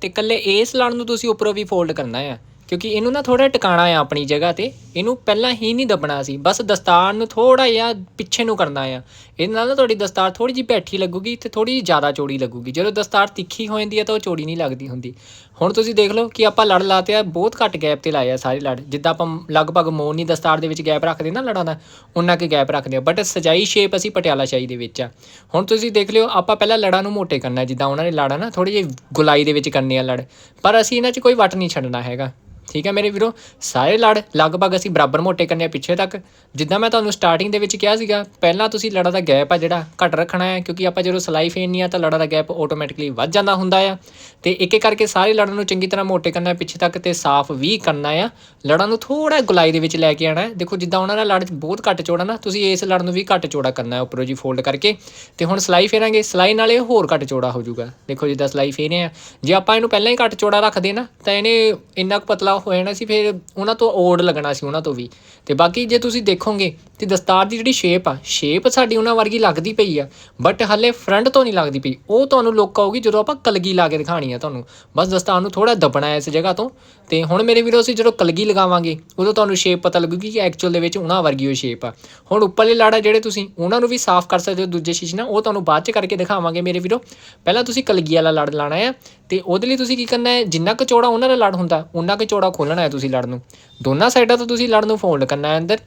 ਤੇ ਇਕੱਲੇ ਇਸ ਲੜ ਨੂੰ ਤੁਸੀਂ ਉੱਪਰੋਂ ਵੀ ਫੋਲਡ ਕਰਨਾ ਹੈ। ਕਿਉਂਕਿ ਇਹਨੂੰ ਨਾ ਥੋੜਾ ਟਿਕਾਣਾ ਆ ਆਪਣੀ ਜਗ੍ਹਾ ਤੇ। ਇਹਨੂੰ ਪਹਿਲਾਂ ਹੀ ਨਹੀਂ ਦੱਬਣਾ ਸੀ। ਬਸ ਦਸਤਾਰ ਨੂੰ ਥੋੜਾ ਜਿਹਾ ਪਿੱਛੇ ਨੂੰ ਕਰਨਾ ਆ। ਇਹਦੇ ਨਾਲ ਨਾ ਤੁਹਾਡੀ ਦਸਤਾਰ ਥੋੜੀ ਜਿਹੀ ਬੈਠੀ ਲੱਗੂਗੀ ਤੇ ਥੋੜੀ ਜਿਹੀ ਜ਼ਿਆਦਾ ਚੌੜੀ ਲੱਗੂਗੀ। ਜਦੋਂ ਦਸਤਾਰ ਤਿੱਖੀ ਹੋ ਜਾਂਦੀ ਹੈ ਤਾਂ ਉਹ ਚੌੜੀ ਨਹੀਂ ਲੱਗਦੀ ਹੁੰਦੀ। ਹੁਣ ਤੁਸੀਂ ਦੇਖ ਲਓ ਕਿ ਆਪਾਂ ਲੜ ਲਾਤੇ ਆ ਬਹੁਤ ਘੱਟ ਗੈਪ ਤੇ ਲਾਏ ਆ ਸਾਰੇ ਲੜ। ਜਿੱਦਾਂ ਆਪਾਂ ਲਗਭਗ ਮੋਨੀ ਦਸਤਾਰ ਦੇ ਵਿੱਚ ਗੈਪ ਰੱਖਦੇ ਨਾ ਲੜਾਂ ਦਾ, ਉਹਨਾਂ ਕੇ ਗੈਪ ਰੱਖਦੇ ਆ। ਬਟ ਸਜਾਈ ਸ਼ੇਪ ਅਸੀਂ ਪਟਿਆਲਾ ਸ਼ਾਹੀ ਦੇ ਵਿੱਚ ਆ। ਹੁਣ ਤੁਸੀਂ ਦੇਖ ਲਿਓ, ਆਪਾਂ ਪਹਿਲਾਂ ਲੜਾਂ ਨੂੰ ਮੋਟੇ ਕਰਨਾ, ਜਿੱਦਾਂ ਉਹਨਾਂ ਨੇ ਲੜਾ ਨਾ ਥੋੜੀ ਜਿਹੀ ਗੁਲਾਈ ਦੇ ਵਿੱਚ ਕਰਨੇ ਆ ਲੜ। ਪਰ ਅਸੀਂ ਇਹਨਾਂ 'ਚ ਕੋਈ ਵੱਟ ਨਹੀਂ ਛੱਡਣਾ ਹੈਗਾ। ਠੀਕ ਹੈ ਮੇਰੇ ਵੀਰੋ? ਸਾਰੇ ਲੜ ਲਗਭਗ ਅਸੀਂ ਬਰਾਬਰ ਮੋਟੇ ਕਰਨੇ ਆ ਪਿੱਛੇ ਤੱਕ। ਜਿੱਦਾਂ ਮੈਂ ਤੁਹਾਨੂੰ ਸਟਾਰਟਿੰਗ ਦੇ ਵਿੱਚ ਕਿਹਾ ਸੀਗਾ, ਪਹਿਲਾਂ ਤੁਸੀਂ ਲੜਾ ਦਾ ਗੈਪ ਆ ਜਿਹੜਾ ਘੱਟ ਰੱਖਣਾ ਹੈ, ਕਿਉਂਕਿ ਆਪਾਂ ਜਦੋਂ ਸਲਾਈ ਫੇਰਨੀ ਆ, ਤਾਂ ਲੜਾ ਦਾ ਗੈਪ ਆਟੋਮੈਟਿਕਲੀ ਵੱਧ ਜਾਂਦਾ ਹੁੰਦਾ ਆ। ਤੇ ਇੱਕ ਇੱਕ ਕਰਕੇ ਸਾਰੇ ਲੜਾਂ ਨੂੰ ਚੰਗੀ ਤਰ੍ਹਾਂ ਮੋਟੇ ਕਰਨਾ ਹੈ ਪਿੱਛੇ ਤੱਕ ਤੇ ਸਾਫ਼ ਵੀ ਕਰਨਾ ਆ। ਲੜਾਂ ਨੂੰ ਥੋੜਾ ਗੁਲਾਈ ਦੇ ਵਿੱਚ ਲੈ ਕੇ ਆਣਾ ਹੈ। ਦੇਖੋ, ਜਿੱਦਾਂ ਉਹਨਾਂ ਦਾ ਲੜ ਬਹੁਤ ਘੱਟ ਚੌੜਾ ਨਾ, ਤੁਸੀਂ ਇਸ ਲੜ ਨੂੰ ਵੀ ਘੱਟ ਚੌੜਾ ਕਰਨਾ ਹੈ, ਉੱਪਰੋਂ ਜੀ ਫੋਲਡ ਕਰਕੇ। ਤੇ ਹੁਣ ਸਲਾਈ ਫੇਰਾਂਗੇ, ਸਲਾਈ ਨਾਲ ਇਹ ਹੋਰ ਘੱਟ ਚੌੜਾ ਹੋ ਜਾਊਗਾ। ਦੇਖੋ, ਜਿੱਦਾਂ ਸਲਾਈ ਫੇਰੇ ਆ। ਜੇ ਆਪਾਂ ਇਹਨੂੰ ਪਹਿਲਾਂ ਹੀ ਘੱਟ ਚੌੜਾ ਰੱਖਦੇ ਨਾ, ਤਾਂ ਇਹਨੇ ਇੰਨਾ ਕੁ ਪਤਲਾ ਹੋ ਜਾਣਾ ਸੀ, ਫਿਰ ਉਹਨਾਂ ਤੋਂ ਓਡ ਲੱਗਣਾ ਸੀ ਉਹਨਾਂ ਤੋਂ ਵੀ। ਤੇ ਬਾਕੀ ਜੇ ਤੁਸੀਂ ਦੇਖੋਗੇ ਤੇ ਦਸਤਾਰ ਦੀ ਜਿਹੜੀ ਸ਼ੇਪ ਆ ਸ਼ੇਪ ਸਾਡੀ ਉਹਨਾਂ ਵਰਗੀ ਲੱਗਦੀ ਪਈ ਆ ਬਟ ਹੱਲੇ ਫਰੰਟ ਤੋਂ ਨਹੀਂ ਲੱਗਦੀ ਪਈ। ਉਹ ਤੁਹਾਨੂੰ ਲੋਕ ਆਊਗੀ ਜਦੋਂ ਆਪਾਂ ਕਲਗੀ ਲਾ ਕੇ ਦਿਖਾਣੀ ਆ ਤੁਹਾਨੂੰ। ਬਸ ਦਸਤਾਰ ਨੂੰ ਥੋੜਾ ਦੱਬਣਾ ਹੈ ਇਸ ਜਗ੍ਹਾ ਤੋਂ। ਤੇ ਹੁਣ ਮੇਰੇ ਵੀਰੋ, ਅਸੀਂ ਜਦੋਂ ਕਲਗੀ ਲਗਾਵਾਂਗੇ, ਉਦੋਂ ਤੁਹਾਨੂੰ ਸ਼ੇਪ ਪਤਾ ਲੱਗੂਗੀ ਕਿ ਐਕਚੁਅਲ ਦੇ ਵਿੱਚ ਉਹਨਾਂ ਵਰਗੀ ਉਹ ਸ਼ੇਪ ਆ। ਹੁਣ ਉੱਪਰਲੇ ਲਾੜਾ ਜਿਹੜੇ ਤੁਸੀਂ, ਉਹਨਾਂ ਨੂੰ ਵੀ ਸਾਫ਼ ਕਰ ਸਕਦੇ ਹੋ, ਦੂਜੇ ਸ਼ੀਸ਼ ਨਾਲ, ਉਹ ਤੁਹਾਨੂੰ ਬਾਅਦ ਚ ਕਰਕੇ ਦਿਖਾਵਾਂਗੇ ਮੇਰੇ ਵੀਰੋ। ਪਹਿਲਾਂ ਤੁਸੀਂ ਕਲਗੀ ਵਾਲਾ ਲੜ ਲਾਣਾ ਹੈ ਤੇ ਉਹਦੇ ਲਈ ਤੁਸੀਂ ਕੀ ਕਰਨਾ ਹੈ, ਜਿੰਨਾ ਕੁ ਚੌੜਾ ਉਹਨਾਂ ਦਾ ਲੜ ਹੁੰਦਾ, ਉਹਨਾਂ ਕੁ ਚੌੜਾ ਖੋਲਣਾ ਹੈ ਤੁਸੀਂ ਲੜ ਨੂੰ। ਦੋਨਾਂ ਸਾਈਡਾਂ ਤੋਂ ਤੁਸੀਂ ਲੜ ਨੂੰ ਫੋਲਡ ਕਰਨਾ ਹੈ ਅੰਦਰ।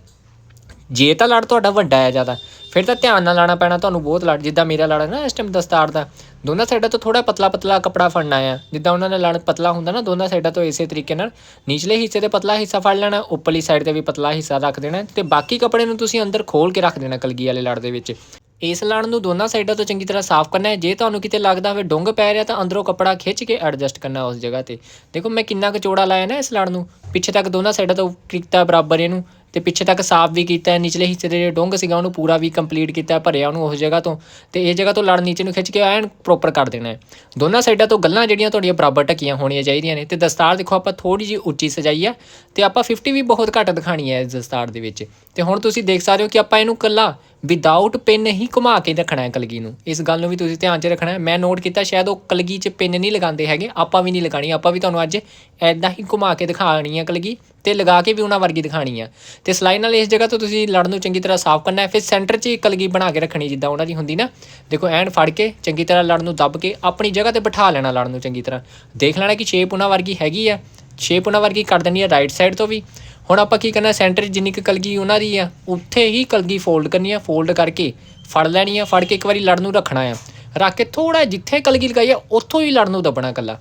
ਜੇ ਤਾਂ ਲੜ ਤੁਹਾਡਾ ਵੱਡਾ ਹੈ ਜ਼ਿਆਦਾ, ਫਿਰ ਤਾਂ ਧਿਆਨ ਨਾਲ ਲਾਣਾ ਪੈਣਾ ਤੁਹਾਨੂੰ ਬਹੁਤ ਲੜ, ਜਿੱਦਾਂ ਮੇਰਾ ਲੜ ਹੈ ਨਾ ਇਸ ਟਾਈਮ ਦਸਤਾਰ ਦਾ, ਦੋਨਾਂ ਸਾਈਡਾਂ ਤੋਂ ਥੋੜਾ ਪਤਲਾ ਪਤਲਾ ਕਪੜਾ ਫੜਨਾ ਆ, ਜਿੱਦਾਂ ਉਹਨਾਂ ਦਾ ਲੜ ਪਤਲਾ ਹੁੰਦਾ ਨਾ ਦੋਨਾਂ ਸਾਈਡਾਂ ਤੋਂ ਇਸੇ ਤਰੀਕੇ ਨਾਲ, ਨੀਚਲੇ ਹਿੱਸੇ ਤੇ ਪਤਲਾ ਹਿੱਸਾ ਫੜ ਲੈਣਾ, ਉੱਪਰਲੀ ਸਾਈਡ ਤੇ ਵੀ ਪਤਲਾ ਹਿੱਸਾ ਰੱਖ ਦੇਣਾ ਤੇ ਬਾਕੀ ਕਪੜੇ ਨੂੰ ਤੁਸੀਂ ਅੰਦਰ ਖੋਲ ਕੇ ਰੱਖ ਦੇਣਾ ਕਲਗੀ ਵਾਲੇ ਲੜ ਦੇ ਵਿੱਚ। ਇਸ ਲੜ ਨੂੰ ਦੋਨਾਂ ਸਾਈਡਾਂ ਤੋਂ ਚੰਗੀ ਤਰ੍ਹਾਂ ਸਾਫ਼ ਕਰਨਾ ਹੈ, ਜੇ ਤੁਹਾਨੂੰ ਕਿਤੇ ਲੱਗਦਾ ਹੋਵੇ ਡੁੰਗ ਪੈ ਰਿਹਾ ਤਾਂ ਅੰਦਰੋਂ ਕੱਪੜਾ ਖਿੱਚ ਕੇ ਐਡਜਸਟ ਕਰਨਾ ਉਸ ਜਗ੍ਹਾ ਤੇ। ਦੇਖੋ ਮੈਂ ਕਿੰਨਾ ਕੁ ਚੌੜਾ ਲਾਇਆ ਨਾ ਇਸ ਲੜ ਨੂੰ, ਪਿੱਛੇ ਤੱਕ ਦੋਨਾਂ ਸਾਈਡਾਂ ਤੋਂ ਕੀਤਾ ਬਰਾਬਰ ਇਹਨੂੰ ਤੇ ਪਿੱਛੇ ਤੱਕ ਸਾਫ਼ ਵੀ ਕੀਤਾ ਹੈ ਨਿਚਲੇ ਹਿੱਸੇ ਦੇ ਜਿਹੜੇ ਡੁੰਗ ਸੀਗਾ ਉਹਨੂੰ ਪੂਰਾ ਵੀ ਕੰਪਲੀਟ ਕੀਤਾ ਹੈ, ਭਰਿਆ ਉਹਨੂੰ ਉਸ ਜਗ੍ਹਾ ਤੋਂ। ਤੇ ਇਹ ਜਗ੍ਹਾ ਤੋਂ ਲੜ ਨੀਚੇ ਨੂੰ ਖਿੱਚ ਕੇ ਐਨ ਪ੍ਰੋਪਰ ਕਰ ਦੇਣਾ ਹੈ। ਦੋਨਾਂ ਸਾਈਡਾਂ ਤੋਂ ਗੱਲਾਂ ਜਿਹੜੀਆਂ ਤੁਹਾਡੀਆਂ ਬਰਾਬਰ ਟਕੀਆਂ ਹੋਣੀਆਂ ਚਾਹੀਦੀਆਂ ਨੇ। ਤੇ ਦਸਤਾਰ ਦੇਖੋ ਆਪਾਂ ਥੋੜੀ ਜਿਹੀ ਉੱਚੀ ਸਜਾਈ ਹੈ ਤੇ ਆਪਾਂ 50 ਵੀ ਬਹੁਤ ਘੱਟ ਦਿਖਾਣੀ ਹੈ ਇਸ ਦਸਤਾਰ ਦੇ ਵਿੱਚ। ਤੇ ਹੁਣ ਤੁਸੀਂ ਦੇਖ ਸਕਦੇ ਹੋ ਕਿ ਆਪਾਂ ਇਹਨੂੰ ਕੱਲਾ ਵਿਦਆਊਟ ਪਿੰਨ ਹੀ ਘੁਮਾ ਕੇ ਰੱਖਣਾ ਹੈ ਕਲਗੀ ਨੂੰ। ਇਸ ਗੱਲ ਨੂੰ ਵੀ ਤੁਸੀਂ ਧਿਆਨ 'ਚ ਰੱਖਣਾ ਹੈ। ਮੈਂ ਨੋਟ ਕੀਤਾ ਸ਼ਾਇਦ ਉਹ ਕਲਗੀ 'ਚ ਪਿੰਨ ਨਹੀਂ ਲਗਾਉਂਦੇ ਹੈਗੇ ਆਪਾਂ ਵੀ ਨਹੀਂ ਲਗਾਣੀ ਆਪਾਂ ਵੀ ਤੁਹਾਨੂੰ ਅੱਜ ਐਦਾਂ ਹੀ ਘੁਮਾ ਕੇ ਦਿਖਾਣੀ ਹੈ ਕਲਗੀ। ਤੇ ਲਗਾ ਕੇ ਵੀ ਉਹਨਾਂ ਵਰਗੀ ਦਿਖਾਣੀ ਆ। ਤੇ ਸਲਾਈ ਨਾਲ ਇਸ ਜਗ੍ਹਾ ਤੋਂ ਤੁਸੀਂ ਲੜ ਨੂੰ ਚੰਗੀ ਤਰ੍ਹਾਂ ਸਾਫ਼ ਕਰਨਾ ਹੈ। ਫਿਰ ਸੈਂਟਰ 'ਚ ਇੱਕ ਕਲਗੀ ਬਣਾ ਕੇ ਰੱਖਣੀ ਜਿੱਦਾਂ ਉਹਨਾਂ ਦੀ ਹੁੰਦੀ ਨਾ। ਦੇਖੋ, ਐਨ ਫੜ ਕੇ ਚੰਗੀ ਤਰ੍ਹਾਂ ਲੜ ਨੂੰ ਦੱਬ ਕੇ ਆਪਣੀ ਜਗ੍ਹਾ ਤੇ ਬਿਠਾ ਲੈਣਾ ਲੜ ਨੂੰ ਚੰਗੀ ਤਰ੍ਹਾਂ। ਦੇਖ ਲੈਣਾ ਕਿ ਸ਼ੇਪ ਉਹਨਾਂ ਵਰਗੀ ਹੈਗੀ ਆ। ਸ਼ੇਪ ਉਹਨਾਂ ਵਰਗੀ ਕਰ ਦੇਣੀ ਆ ਰਾਈਟ ਸਾਈਡ ਤੋਂ ਵੀ। ਹੁਣ ਆਪਾਂ ਕੀ ਕਰਨਾ ਸੈਂਟਰ 'ਚ ਜਿੰਨੀ ਕੁ ਕਲਗੀ ਉਹਨਾਂ ਦੀ ਆ, ਉੱਥੇ ਹੀ ਕਲਗੀ ਫੋਲਡ ਕਰਨੀ ਆ। ਫੋਲਡ ਕਰਕੇ ਫੜ ਲੈਣੀ ਆ, ਫੜ ਕੇ ਇੱਕ ਵਾਰੀ ਲੜ ਨੂੰ ਰੱਖਣਾ ਆ। ਰੱਖ ਕੇ ਥੋੜਾ ਜਿੱਥੇ ਕਲਗੀ ਲਗਾਈ ਆ, ਉੱਥੋਂ ਹੀ ਲੜ ਨੂੰ ਦੱਬਣਾ ਕੱਲਾ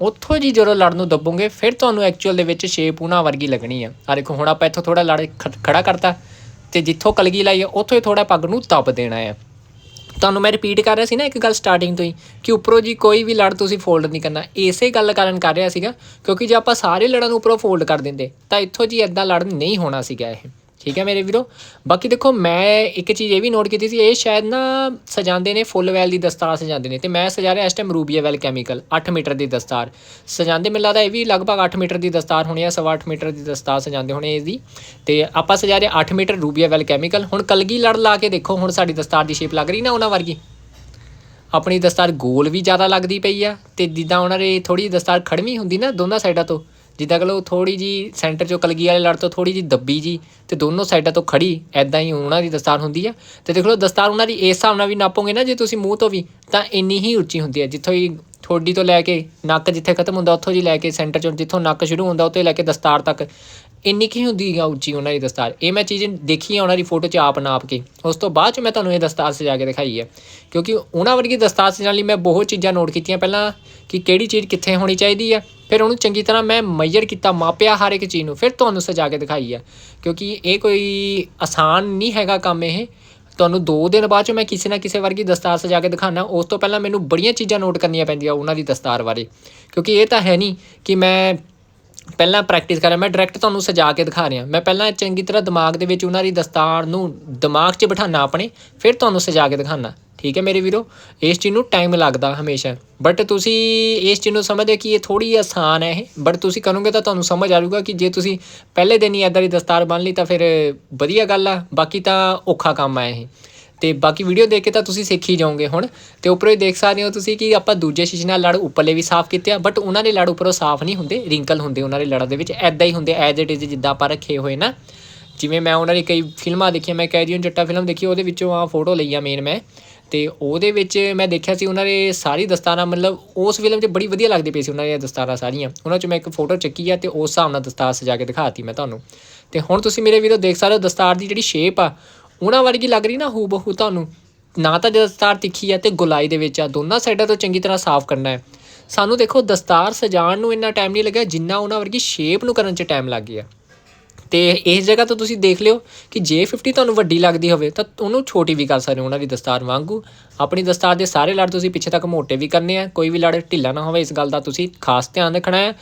ਉੱਥੋਂ ਜੀ ਜਦੋਂ ਲੜ ਨੂੰ ਦੱਬੋਗੇ, ਫਿਰ ਤੁਹਾਨੂੰ ਐਕਚੁਅਲ ਦੇ ਵਿੱਚ ਸ਼ੇਪ ਉਹਨਾਂ ਵਰਗੀ ਲੱਗਣੀ ਆ। ਆ ਦੇਖੋ, ਹੁਣ ਆਪਾਂ ਇੱਥੋਂ ਥੋੜਾ ਲੜ ਖ- ਖੜਾ ਕਰਤਾ ਤੇ ਜਿੱਥੋਂ ਕਲਗੀ ਲਾਈ ਆ, ਉੱਥੋਂ ਹੀ ਥੋੜਾ ਪੱਗ ਨੂੰ ਦੱਬ ਦੇਣਾ ਆ। ਤੁਹਾਨੂੰ ਮੈਂ ਰਿਪੀਟ ਕਰ ਰਿਹਾ ਸੀ ਨਾ ਇੱਕ ਗੱਲ ਸਟਾਰਟਿੰਗ ਤੋਂ ਹੀ, ਕਿ ਉੱਪਰੋਂ ਜੀ ਕੋਈ ਵੀ ਲੜ ਤੁਸੀਂ ਫੋਲਡ ਨਹੀਂ ਕਰਨਾ। ਇਸੇ ਗੱਲ ਕਾਰਨ ਕਰ ਰਿਹਾ ਸੀਗਾ, ਕਿਉਂਕਿ ਜੇ ਆਪਾਂ ਸਾਰੇ ਲੜਾਂ ਨੂੰ ਉੱਪਰੋਂ ਫੋਲਡ ਕਰ ਦਿੰਦੇ, ਤਾਂ ਇੱਥੋਂ ਜੀ ਐਦਾਂ ਲੜ ਨਹੀਂ ਹੋਣਾ ਸੀਗਾ ਇਹ। ਠੀਕ ਹੈ ਮੇਰੇ ਵੀਰੋ। ਬਾਕੀ ਦੇਖੋ, ਮੈਂ ਇੱਕ ਚੀਜ਼ ਇਹ ਵੀ ਨੋਟ ਕੀਤੀ ਸੀ, ਇਹ ਸ਼ਾਇਦ ਨਾ ਸਜਾਉਂਦੇ ਨੇ ਫੁੱਲ ਵੈਲ ਦੀ ਦਸਤਾਰ ਸਜਾਉਂਦੇ ਨੇ। ਤੇ ਮੈਂ ਸਜਾ ਰਿਹਾ ਇਸ ਟਾਈਮ ਰੂਬੀਆ ਵੈਲ ਕੈਮੀਕਲ 8 ਮੀਟਰ ਦੀ ਦਸਤਾਰ। ਸਜਾਉਂਦੇ ਮੈਨੂੰ ਲੱਗਦਾ ਇਹ ਵੀ ਲਗਭਗ 8 ਮੀਟਰ ਦੀ ਦਸਤਾਰ ਹੋਣੀ ਆ, ਸਵਾ 8 ਮੀਟਰ ਦੀ ਦਸਤਾਰ ਸਜਾਉਂਦੇ ਹੋਣੇ ਇਹਦੀ। ਤੇ ਆਪਾਂ ਸਜਾ ਰਹੇ 8 ਮੀਟਰ ਰੂਬੀਆ ਵੈਲ ਕੈਮੀਕਲ ਹੁਣ ਕਲਗੀ ਲੜ ਲਾ ਕੇ ਦੇਖੋ, ਹੁਣ ਸਾਡੀ ਦਸਤਾਰ ਦੀ ਸ਼ੇਪ ਲੱਗ ਰਹੀ ਨਾ ਉਹਨਾਂ ਵਰਗੀ। ਆਪਣੀ ਦਸਤਾਰ ਗੋਲ ਵੀ ਜ਼ਿਆਦਾ ਲੱਗਦੀ ਪਈ ਆ, ਤੇ ਜਿੱਦਾਂ ਉਹਨਾਂ ਦੇ ਥੋੜੀ ਦਸਤਾਰ ਖੜਵੀਂ ਹੁੰਦੀ ਨਾ ਦੋਨਾਂ ਸਾਈਡਾਂ ਤੋਂ ਜਿੱਦਾਂ ਕਿ ਲੋ ਥੋੜੀ ਜੀ ਸੈਂਟਰ ਚੋਂ ਕਲਗੀ ਵਾਲੇ ਲੜ ਤੋਂ ਥੋੜੀ ਜੀ ਦੱਬੀ ਜੀ ਤੇ ਦੋਨੋਂ ਸਾਈਡਾਂ ਤੋਂ ਖੜੀ ਐਦਾਂ ਹੀ ਉਹਨਾਂ ਦੀ ਦਸਤਾਰ ਹੁੰਦੀ ਆ। ਤੇ ਦੇਖ ਲਓ ਦਸਤਾਰ ਉਹਨਾਂ ਦੀ ਇਸ ਹਿਸਾਬ ਨਾਲ ਵੀ ਨਾਪੋਗੇ ਨਾ, ਜੇ ਤੁਸੀਂ ਮੂੰਹ ਤੋਂ ਵੀ, ਤਾਂ ਇੰਨੀ ਹੀ ਉੱਚੀ ਹੁੰਦੀ ਹੈ ਜਿੱਥੋਂ ਹੀ ਠੋਡੀ ਤੋਂ ਲੈ ਕੇ ਨੱਕ ਜਿੱਥੇ ਖਤਮ ਹੁੰਦਾ, ਉੱਥੋਂ ਜੀ ਲੈ ਕੇ ਸੈਂਟਰ ਚੋਂ ਜਿੱਥੋਂ ਨੱਕ ਸ਼ੁਰੂ ਹੁੰਦਾ, ਉੱਥੇ ਲੈ ਕੇ ਦਸਤਾਰ ਤੱਕ। ਇੰਨੀ ਕੀ ਹੁੰਦੀ ਆ ਉੱਚੀ ਉਹਨਾਂ ਦੀ ਦਸਤਾਰ। ਇਹ ਮੈਂ ਚੀਜ਼ ਦੇਖੀ ਆ ਉਹਨਾਂ ਦੀ ਫੋਟੋ 'ਚ ਆਪ ਨਾਪ ਕੇ। ਉਸ ਤੋਂ ਬਾਅਦ 'ਚ ਮੈਂ ਤੁਹਾਨੂੰ ਇਹ ਦਸਤਾਰ ਸਜਾ ਕੇ ਦਿਖਾਈ ਹੈ ਕਿਉਂਕਿ ਉਹਨਾਂ ਵਰਗੀ ਦਸਤਾਰ ਸਜਾਉਣ ਲਈ ਮੈਂ ਬਹੁਤ ਚੀਜ਼ਾਂ ਨੋਟ ਕੀਤੀਆਂ। ਪਹਿਲਾਂ ਕਿ ਕਿਹੜੀ ਚੀਜ਼ ਕਿੱਥੇ ਹੋਣੀ ਚਾਹੀਦੀ ਆ ਫਿਰ ਉਹਨੂੰ ਚੰਗੀ ਤਰ੍ਹਾਂ ਮੈਂ ਮੈਜਰ ਕੀਤਾ, ਮਾਪਿਆ ਹਰ ਇੱਕ ਚੀਜ਼ ਨੂੰ, ਫਿਰ ਤੁਹਾਨੂੰ ਸਜਾ ਕੇ ਦਿਖਾਈ ਆ। ਕਿਉਂਕਿ ਇਹ ਕੋਈ ਆਸਾਨ ਨਹੀਂ ਹੈਗਾ ਕੰਮ ਇਹ। ਤੁਹਾਨੂੰ 2 ਦਿਨ ਬਾਅਦ ਚ ਮੈਂ ਕਿਸੇ ਨਾ ਕਿਸੇ ਵਰਗੀ ਦਸਤਾਰ ਸਜਾ ਕੇ ਦਿਖਾਣਾ ਉਸ ਤੋਂ ਪਹਿਲਾਂ ਮੈਨੂੰ ਬੜੀਆਂ ਚੀਜ਼ਾਂ ਨੋਟ ਕਰਨੀਆਂ ਪੈਂਦੀਆਂ ਉਹਨਾਂ ਦੀ ਦਸਤਾਰ ਬਾਰੇ। ਕਿਉਂਕਿ ਇਹ ਤਾਂ ਹੈ ਨਹੀਂ ਕਿ ਮੈਂ ਪਹਿਲਾਂ ਪ੍ਰੈਕਟਿਸ ਕਰ ਰਿਹਾ ਮੈਂ ਡਾਇਰੈਕਟ ਤੁਹਾਨੂੰ ਸਜਾ ਕੇ ਦਿਖਾ ਰਿਹਾ। ਮੈਂ ਪਹਿਲਾਂ ਚੰਗੀ ਤਰ੍ਹਾਂ ਦਿਮਾਗ ਦੇ ਵਿੱਚ ਉਹਨਾਂ ਦੀ ਦਸਤਾਰ ਨੂੰ ਦਿਮਾਗ 'ਚ ਬਿਠਾਣਾ ਆਪਣੇ, ਫਿਰ ਤੁਹਾਨੂੰ ਸਜਾ ਕੇ ਦਿਖਾਣਾ ਠੀਕ ਹੈ ਮੇਰੇ ਵੀਰੋ? ਇਸ ਚੀਜ਼ ਨੂੰ ਟਾਈਮ ਲੱਗਦਾ ਹਮੇਸ਼ਾ। ਬਟ ਤੁਸੀਂ ਇਸ ਚੀਜ਼ ਨੂੰ ਸਮਝਦੇ ਕਿ ਇਹ ਥੋੜੀ ਆਸਾਨ ਹੈ ਇਹ। ਬਟ ਤੁਸੀਂ ਕਰੋਗੇ ਤਾਂ ਤੁਹਾਨੂੰ ਸਮਝ ਆ ਜਾਊਗਾ ਕਿ ਜੇ ਤੁਸੀਂ ਪਹਿਲੇ ਦਿਨ ਹੀ ਐਦਾਂ ਦੀ ਦਸਤਾਰ ਬੰਨ ਲਈ ਤਾਂ ਫਿਰ ਵਧੀਆ ਗੱਲ ਆ। ਬਾਕੀ ਤਾਂ ਔਖਾ ਕੰਮ ਆ ਇਹ। ਤੇ ਬਾਕੀ ਵੀਡੀਓ ਦੇਖ ਕੇ ਤਾਂ ਤੁਸੀਂ ਸਿੱਖ ਹੀ ਜਾਓਗੇ ਹੁਣ। ਤੇ ਉੱਪਰੋਂ ਹੀ ਦੇਖ ਸਕਦੇ ਹੋ ਤੁਸੀਂ ਕਿ ਆਪਾਂ ਦੂਜੇ ਸ਼ੀਸ਼ੇ ਨਾਲ ਲੜ ਉੱਪਰਲੇ ਵੀ ਸਾਫ਼ ਕੀਤੇ ਆ। ਬਟ ਉਹਨਾਂ ਦੇ ਲੜ ਉੱਪਰੋਂ ਸਾਫ਼ ਨਹੀਂ ਹੁੰਦੇ ਰਿੰਕਲ ਹੁੰਦੇ ਉਹਨਾਂ ਦੇ ਲੜਾਂ ਦੇ ਵਿੱਚ। ਐਦਾਂ ਹੀ ਹੁੰਦੇ ਐਜ਼ ਇਟ ਇਜ਼ ਜਿੱਦਾਂ ਆਪਾਂ ਰੱਖੇ ਹੋਏ ਨਾ। ਜਿਵੇਂ ਮੈਂ ਉਹਨਾਂ ਦੀ ਕਈ ਫਿਲਮਾਂ ਦੇਖੀਆਂ, ਮੈਂ ਕੈਰੀਅਨ ਜੱਟਾ ਫਿਲਮ ਦੇਖੀ, ਉਹਦੇ ਵਿੱਚੋਂ ਆ ਫੋਟੋ ਲਈ ਆ ਮੇਨ ਮੈਂ। ਅਤੇ ਉਹਦੇ ਵਿੱਚ ਮੈਂ ਦੇਖਿਆ ਸੀ ਉਹਨਾਂ ਨੇ ਸਾਰੀ ਦਸਤਾਰਾਂ, ਮਤਲਬ ਉਸ ਫਿਲਮ 'ਚ ਬੜੀ ਵਧੀਆ ਲੱਗਦੀ ਪਈ ਸੀ ਉਹਨਾਂ ਦੀਆਂ ਦਸਤਾਰਾਂ ਸਾਰੀਆਂ। ਉਹਨਾਂ 'ਚ ਮੈਂ ਇੱਕ ਫੋਟੋ ਚੱਕੀ ਆ ਅਤੇ ਉਸ ਹਿਸਾਬ ਨਾਲ ਦਸਤਾਰ ਸਜਾ ਕੇ ਦਿਖਾਤੀ ਮੈਂ ਤੁਹਾਨੂੰ। ਅਤੇ ਹੁਣ ਤੁਸੀਂ ਮੇਰੇ ਵੀਰੋ ਦੇਖ ਸਕਦੇ ਹੋ ਦਸਤਾਰ ਦੀ ਜਿਹੜੀ ਸ਼ੇਪ ਆ, ਉਹਨਾਂ ਵਰਗੀ ਲੱਗ ਰਹੀ ਨਾ ਹੂ ਬਹੂ ਤੁਹਾਨੂੰ। ਨਾ ਤਾਂ ਦਸਤਾਰ ਤਿੱਖੀ ਆ ਤੇ ਗੁਲਾਈ ਦੇ ਵਿੱਚ ਆ, ਦੋਨਾਂ ਸਾਈਡਾਂ ਤੋਂ ਚੰਗੀ ਤਰ੍ਹਾਂ ਸਾਫ਼ ਕਰਨਾ ਹੈ। ਸਾਨੂੰ ਦੇਖੋ ਦਸਤਾਰ ਸਜਾਉਣ ਨੂੰ ਇੰਨਾ ਟਾਈਮ ਨਹੀਂ ਲੱਗਿਆ, ਜਿੰਨਾ ਉਹਨਾਂ ਵਰਗੀ ਸ਼ੇਪ ਨੂੰ ਕਰਨ 'ਚ ਟਾਈਮ ਲੱਗ ਗਿਆ। ਤੇ ਇਸ ਜਗ੍ਹਾ ਤੋਂ ਤੁਸੀਂ ਦੇਖ ਲਿਓ ਕਿ ਜੇ 50 ਤੁਹਾਨੂੰ ਵੱਡੀ ਲੱਗਦੀ ਹੋਵੇ ਤਾਂ ਉਹਨੂੰ ਛੋਟੀ ਵੀ ਕਰ ਸਕਦੇ ਹੋ ਉਹਨਾਂ ਦੀ ਦਸਤਾਰ ਵਾਂਗੂ। ਆਪਣੀ ਦਸਤਾਰ ਦੇ ਸਾਰੇ ਲੜ ਤੁਸੀਂ ਪਿੱਛੇ ਤੱਕ ਮੋਟੇ ਵੀ ਕਰਨੇ ਆ, ਕੋਈ ਵੀ ਲੜ ਢਿੱਲਾ ਨਾ ਹੋਵੇ, ਇਸ ਗੱਲ ਦਾ ਤੁਸੀਂ ਖਾਸ ਧਿਆਨ ਰੱਖਣਾ ਹੈ।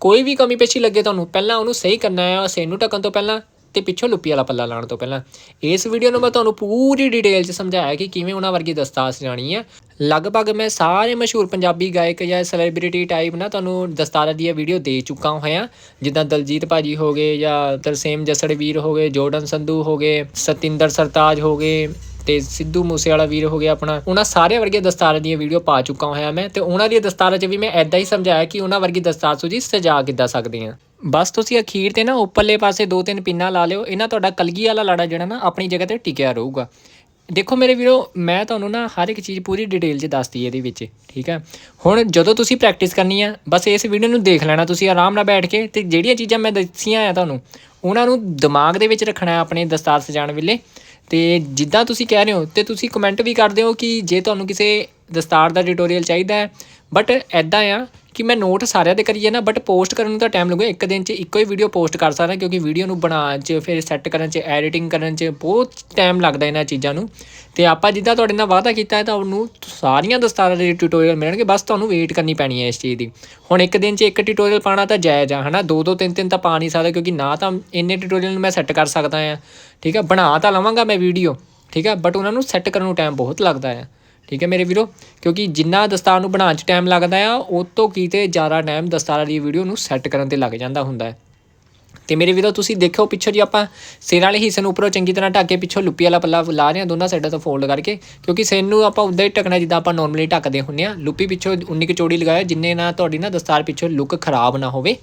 ਕੋਈ ਵੀ ਕਮੀ ਪੇਸ਼ੀ ਲੱਗੇ ਤੁਹਾਨੂੰ, ਪਹਿਲਾਂ ਉਹਨੂੰ ਸਹੀ ਕਰਨਾ ਹੈ ਸੇਨ ਨੂੰ ਢੱਕਣ ਤੋਂ ਪਹਿਲਾਂ ਤੇ ਪਿੱਛੋਂ ਲੁੱਪੀ ਵਾਲਾ ਪੱਲਾ ਲਾਉਣ ਤੋਂ ਪਹਿਲਾਂ ਇਸ ਵੀਡੀਓ ਨੂੰ ਮੈਂ ਤੁਹਾਨੂੰ ਪੂਰੀ ਡਿਟੇਲ 'ਚ ਸਮਝਾਇਆ ਕਿ ਕਿਵੇਂ ਉਹਨਾਂ ਵਰਗੀ ਦਸਤਾਰ ਸਜਾਣੀ ਹੈ ਲਗਭਗ ਮੈਂ ਸਾਰੇ ਮਸ਼ਹੂਰ ਪੰਜਾਬੀ ਗਾਇਕ ਜਾਂ ਸੈਲੀਬ੍ਰਿਟੀ ਟਾਈਪ ਨਾ ਤੁਹਾਨੂੰ ਦਸਤਾਰਾਂ ਦੀਆਂ ਵੀਡੀਓ ਦੇ ਚੁੱਕਾ ਹੋਇਆ। ਜਿੱਦਾਂ ਦਲਜੀਤ ਭਾਜੀ ਹੋ ਗਏ ਜਾਂ ਤਰਸੇਮ ਜਸੜਵੀਰ ਹੋ ਗਏ, ਜੋਰਡਨ ਸੰਧੂ ਹੋ ਗਏ, ਸਤਿੰਦਰ ਸਰਤਾਜ ਹੋ ਗਏ ਤੇ ਸਿੱਧੂ ਮੂਸੇ ਵਾਲਾ ਵੀਰ ਹੋ ਗਿਆ ਆਪਣਾ। ਉਹਨਾਂ ਸਾਰੇ ਵਰਗੇ ਦਸਤਾਰਾਂ ਦੀਆਂ ਵੀਡੀਓ ਪਾ ਚੁੱਕਾ ਹੋਇਆ ਮੈਂ ਤੇ ਉਹਨਾਂ ਦੀਆਂ ਦਸਤਾਰਾਂ 'ਚ ਵੀ ਮੈਂ ਐਦਾਂ ਹੀ ਸਮਝਾਇਆ ਕਿ ਉਹਨਾਂ ਵਰਗੀ ਦਸਤਾਰ ਸੁਜੀ ਸਜਾ ਕਿੱਦਾਂ ਸਕਦੇ ਆ ਬਸ ਤੁਸੀਂ ਅਖੀਰ ਤੇ ਨਾ ਉੱਪਰਲੇ ਪਾਸੇ ਦੋ ਤਿੰਨ ਪਿੰਨਾਂ ਲਾ ਲਿਓ। ਇਹਨਾਂ ਤੁਹਾਡਾ ਕਲਗੀ ਵਾਲਾ ਲਾੜਾ ਜਿਹੜਾ ਨਾ ਆਪਣੀ ਜਗ੍ਹਾ ਤੇ ਟਿਕਿਆ ਰਹੂਗਾ। ਦੇਖੋ ਮੇਰੇ ਵੀਰੋ, ਮੈਂ ਤੁਹਾਨੂੰ ਨਾ ਹਰ ਇੱਕ ਚੀਜ਼ ਪੂਰੀ ਡਿਟੇਲ 'ਚ ਦੱਸਤੀ ਇਹਦੇ ਵਿੱਚ, ਠੀਕ ਹੈ? ਹੁਣ ਜਦੋਂ ਤੁਸੀਂ ਪ੍ਰੈਕਟਿਸ ਕਰਨੀ ਆ, ਬਸ ਇਸ ਵੀਡੀਓ ਨੂੰ ਦੇਖ ਲੈਣਾ ਤੁਸੀਂ ਆਰਾਮ ਨਾਲ ਬੈਠ ਕੇ ਤੇ ਜਿਹੜੀਆਂ ਚੀਜ਼ਾਂ ਮੈਂ ਦੱਸੀਆਂ ਆ ਤੁਹਾਨੂੰ, ਉਹਨਾਂ ਨੂੰ ਦਿਮਾਗ ਦੇ ਵਿੱਚ ਰੱਖਣਾ ਆਪਣੇ ਦਸਤਾਰ ਸਜਾਉਣ ਵੇਲੇ। ਤੇ ਜਿੱਦਾਂ ਤੁਸੀਂ ਕਹਿ ਰਹੇ ਹੋ ਤੇ ਤੁਸੀਂ ਕਮੈਂਟ ਵੀ ਕਰਦੇ ਹੋ ਕਿ ਜੇ ਤੁਹਾਨੂੰ ਕਿਸੇ ਦਸਤਾਰ ਦਾ ਟਿਊਟੋਰੀਅਲ ਚਾਹੀਦਾ ਹੈ ਬਟ ਐਦਾਂ ਆ ਕਿ ਮੈਂ ਨੋਟ ਸਾਰਿਆਂ ਦੇ ਕਰੀਏ ਨਾ ਬਟ ਪੋਸਟ ਕਰਨ ਨੂੰ ਤਾਂ ਟਾਈਮ ਲੱਗੂਗਾ। ਇੱਕ ਦਿਨ 'ਚ ਇੱਕੋ ਹੀ ਵੀਡੀਓ ਪੋਸਟ ਕਰ ਸਕਦਾ, ਕਿਉਂਕਿ ਵੀਡੀਓ ਨੂੰ ਬਣਾਉਣ 'ਚ, ਫਿਰ ਸੈੱਟ ਕਰਨ 'ਚ ਐਡੀਟਿੰਗ ਕਰਨ 'ਚ ਬਹੁਤ ਟਾਈਮ ਲੱਗਦਾ ਇਹਨਾਂ ਚੀਜ਼ਾਂ ਨੂੰ। ਤੇ ਆਪਾਂ ਜਿੱਦਾਂ ਤੁਹਾਡੇ ਨਾਲ ਵਾਅਦਾ ਕੀਤਾ ਹੈ ਤਾਂ ਉਹਨੂੰ ਸਾਰੀਆਂ ਦਸਤਾਰਾਂ ਦੇ ਟਿਊਟੋਰੀਅਲ ਮਿਲਣਗੇ, ਬਸ ਤੁਹਾਨੂੰ ਵੇਟ ਕਰਨੀ ਪੈਣੀ ਹੈ ਇਸ ਚੀਜ਼ ਦੀ। ਹੁਣ ਇੱਕ ਦਿਨ 'ਚ ਇੱਕ ਟਿਊਟੋਰੀਅਲ ਪਾਣਾ ਤਾਂ ਜਾਇਜ਼ ਆ, ਹਨਾ? ਦੋ ਦੋ ਤਿੰਨ ਤਿੰਨ ਤਾਂ ਪਾ ਨਹੀਂ ਸਕਦਾ, ਕਿਉਂਕਿ ਨਾ ਤਾਂ ਇੰਨੇ ਟਿਊਟੋਰੀਅਲ ਨੂੰ ਮੈਂ ਸੈੱਟ ਕਰ ਸਕਦਾ ਆ। ਠੀਕ ਆ? ਬਣਾ ਤਾਂ ਲਵਾਂਗਾ ਮੈਂ ਵੀਡੀਓ ਠੀਕ ਆ? ਬਟ ਉਹਨਾਂ ਨੂੰ ਸੈੱਟ ਕਰਨ ਨੂੰ ਟਾਈਮ ਬਹੁਤ ਲੱਗਦਾ ਹੈ ਠੀਕ ਹੈ ਮੇਰੇ ਵੀਰੋ? ਕਿਉਂਕਿ ਜਿੰਨਾ ਦਸਤਾਰ ਨੂੰ ਬਣਾਉਣ 'ਚ ਟਾਈਮ ਲੱਗਦਾ ਆ ਉਹ ਤੋਂ ਕੀਤੇ ਜ਼ਿਆਦਾ ਟਾਈਮ ਦਸਤਾਰਾਂ ਦੀ ਵੀਡੀਓ ਨੂੰ ਸੈੱਟ ਕਰਨ ਤੇ ਲੱਗ ਜਾਂਦਾ ਹੁੰਦਾ ਹੈ। ਤੇ ਮੇਰੇ ਵੀਰੋ, ਤੁਸੀਂ ਦੇਖੋ ਪਿੱਛੋਂ ਜੀ ਆਪਾਂ ਸਿਰ ਵਾਲੇ ਹਿੱਸੇ ਨੂੰ ਉੱਪਰੋਂ ਚੰਗੀ ਤਰ੍ਹਾਂ ਢੱਕ ਕੇ ਪਿੱਛੋਂ ਲੁੱਪੀ ਵਾਲਾ ਪੱਲਾ ਲਾ ਰਹੇ ਹਾਂ, ਦੋਨਾਂ ਸਾਈਡਾਂ ਤੋਂ ਫੋਲਡ ਕਰਕੇ, ਕਿਉਂਕਿ ਸਿਰ ਨੂੰ ਆਪਾਂ ਉਦਾਂ ਹੀ ਢੱਕਣਾ, ਜਿੱਦਾਂ ਆਪਾਂ ਨਾਰਮਲੀ ਢੱਕਦੇ ਹੁੰਨੇ ਆ ਲੁੱਪੀ ਪਿੱਛੋਂ ਉਨੀ ਕੁ ਚੋੜੀ ਲਗਾਇਆ ਜਿੰਨੇ ਨਾਲ ਤੁਹਾਡੀ ਨਾ ਦਸਤਾਰ ਪਿੱਛੋਂ ਲੁੱਕ ਖਰਾਬ ਨਾ ਹੋਵੇ।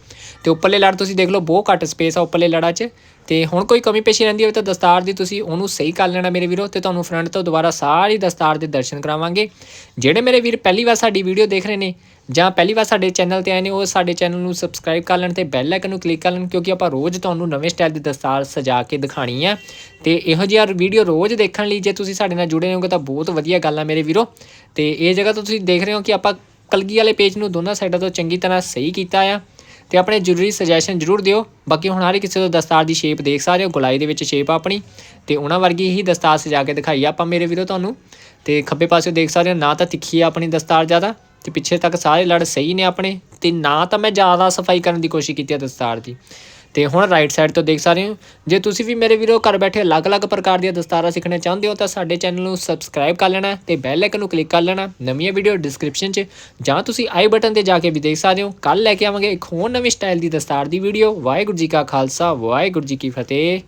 ਤੇ ਉੱਪਰਲੇ ਲੜ ਤੁਸੀਂ ਦੇਖ ਲਓ, ਬਹੁਤ ਘੱਟ ਸਪੇਸ ਆ ਉੱਪਰਲੇ ਲੜਾਂ 'ਚ। ਤੇ ਹੁਣ ਕੋਈ ਕਮੀ ਪੇਸ਼ੀ ਰਹਿੰਦੀ ਹੋਵੇ ਤਾਂ ਦਸਤਾਰ ਦੀ ਤੁਸੀਂ ਉਹਨੂੰ ਸਹੀ ਕਰ ਲੈਣਾ ਮੇਰੇ ਵੀਰੋ, ਤੇ ਤੁਹਾਨੂੰ ਫਰੰਟ ਤੋਂ ਦੁਬਾਰਾ ਸਾਰੀ ਦਸਤਾਰ ਦੇ ਦਰਸ਼ਨ ਕਰਾਵਾਂਗੇ। ਜਿਹੜੇ ਮੇਰੇ ਵੀਰ ਪਹਿਲੀ ਵਾਰ ਸਾਡੀ ਵੀਡੀਓ ਦੇਖ ਰਹੇ ਨੇ ਜਾਂ ਪਹਿਲੀ ਵਾਰ ਸਾਡੇ ਚੈਨਲ ਤੇ ਆਏ ਨੇ, ਉਹ ਸਾਡੇ ਚੈਨਲ ਨੂੰ ਸਬਸਕ੍ਰਾਈਬ ਕਰ ਲੈਣ ਤੇ ਬੈਲ ਆਈਕਨ ਨੂੰ ਕਲਿੱਕ ਕਰ ਲੈਣ, ਕਿਉਂਕਿ ਆਪਾਂ ਰੋਜ਼ ਤੁਹਾਨੂੰ ਨਵੇਂ ਸਟਾਈਲ ਦੀ ਦਸਤਾਰ ਸਜਾ ਕੇ ਦਿਖਾਣੀ ਹੈ ਤੇ ਇਹੋ ਜਿਹੀ ਵੀਡੀਓ ਰੋਜ਼ ਦੇਖਣ ਲਈ ਜੇ ਤੁਸੀਂ ਸਾਡੇ ਨਾਲ ਜੁੜੇ ਹੋਗੇ ਤਾਂ ਬਹੁਤ ਵਧੀਆ ਗੱਲ ਆ ਮੇਰੇ ਵੀਰੋ। ਤੇ ਇਹ ਜਗ੍ਹਾ ਤੋਂ ਤੁਸੀਂ ਦੇਖ ਰਹੇ ਹੋ ਕਿ ਆਪਾਂ ਕਲਗੀ ਵਾਲੇ ਪੇਜ ਨੂੰ ਦੋਨਾਂ ਸਾਈਡਾਂ ਤੋਂ ਚੰਗੀ ਤਰ੍ਹਾਂ ਸਹੀ ਕੀਤਾ ਆ। ਤੇ ਆਪਣੇ ਜ਼ਰੂਰੀ ਸੁਜੈਸ਼ਨ ਜ਼ਰੂਰ ਦਿਓ। ਬਾਕੀ ਹੁਣ ਹਰ ਕਿਸੇ ਤੋਂ ਦਸਤਾਰ ਦੀ ਸ਼ੇਪ ਦੇਖ ਸਕਦੇ ਹੋ, ਗੁਲਾਈ ਦੇ ਵਿੱਚ ਸ਼ੇਪ ਆਪਣੀ। ਤੇ ਉਹਨਾਂ ਵਰਗੀ ਹੀ ਦਸਤਾਰ ਸਜਾ ਕੇ ਦਿਖਾਈ ਆਪਾਂ ਮੇਰੇ ਵੀਰੋ ਤੁਹਾਨੂੰ। ਤੇ ਖੱਬੇ ਪਾਸੇ ਦੇਖ ਸਕਦੇ ਹੋ, ਨਾ ਤਾਂ ਤਿੱਖੀ ਆ ਆਪਣੀ ਦਸਤਾਰ ਜ਼ਿਆਦਾ। ਤੇ ਪਿੱਛੇ ਤੱਕ ਸਾਰੇ ਲੜ ਸਹੀ ਨੇ ਆਪਣੇ, ਤੇ ਨਾ ਤਾਂ ਮੈਂ ਜ਼ਿਆਦਾ ਸਫ਼ਾਈ ਕਰਨ ਦੀ ਕੋਸ਼ਿਸ਼ ਕੀਤੀ ਹੈ ਦਸਤਾਰ ਦੀ। ਤੇ ਹੁਣ ਰਾਈਟ ਸਾਈਡ ਤੋਂ ਦੇਖ ਸਕਦੇ ਹੋ, ਜੇ ਤੁਸੀਂ ਵੀ ਮੇਰੇ ਵੀਰੋ ਘਰ ਬੈਠੇ ਅਲੱਗ-ਅਲੱਗ ਪ੍ਰਕਾਰ ਦੀਆਂ ਦਸਤਾਰਾਂ ਸਿੱਖਣਾ ਚਾਹੁੰਦੇ ਹੋ ਤਾਂ ਸਾਡੇ ਚੈਨਲ ਨੂੰ ਸਬਸਕ੍ਰਾਈਬ ਕਰ ਲੈਣਾ, ਤੇ ਬੈਲ ਆਈਕਨ ਨੂੰ ਕਲਿੱਕ ਕਰ ਲੈਣਾ, ਨਵੀਆਂ ਵੀਡੀਓ ਡਿਸਕ੍ਰਿਪਸ਼ਨ 'ਚ, ਜਾਂ ਤੁਸੀਂ ਆਈ ਬਟਨ ਤੇ ਜਾ ਕੇ ਵੀ ਦੇਖ ਸਕਦੇ ਹੋ। ਕੱਲ ਲੈ ਕੇ ਆਵਾਂਗੇ ਇੱਕ ਹੋਰ ਨਵੀਂ ਸਟਾਈਲ ਦੀ ਦਸਤਾਰ ਦੀ ਵੀਡੀਓ ਵਾਹਿਗੁਰੂ ਜੀ ਕਾ ਖਾਲਸਾ, ਵਾਹਿਗੁਰੂ ਜੀ ਕੀ ਫਤਿਹ।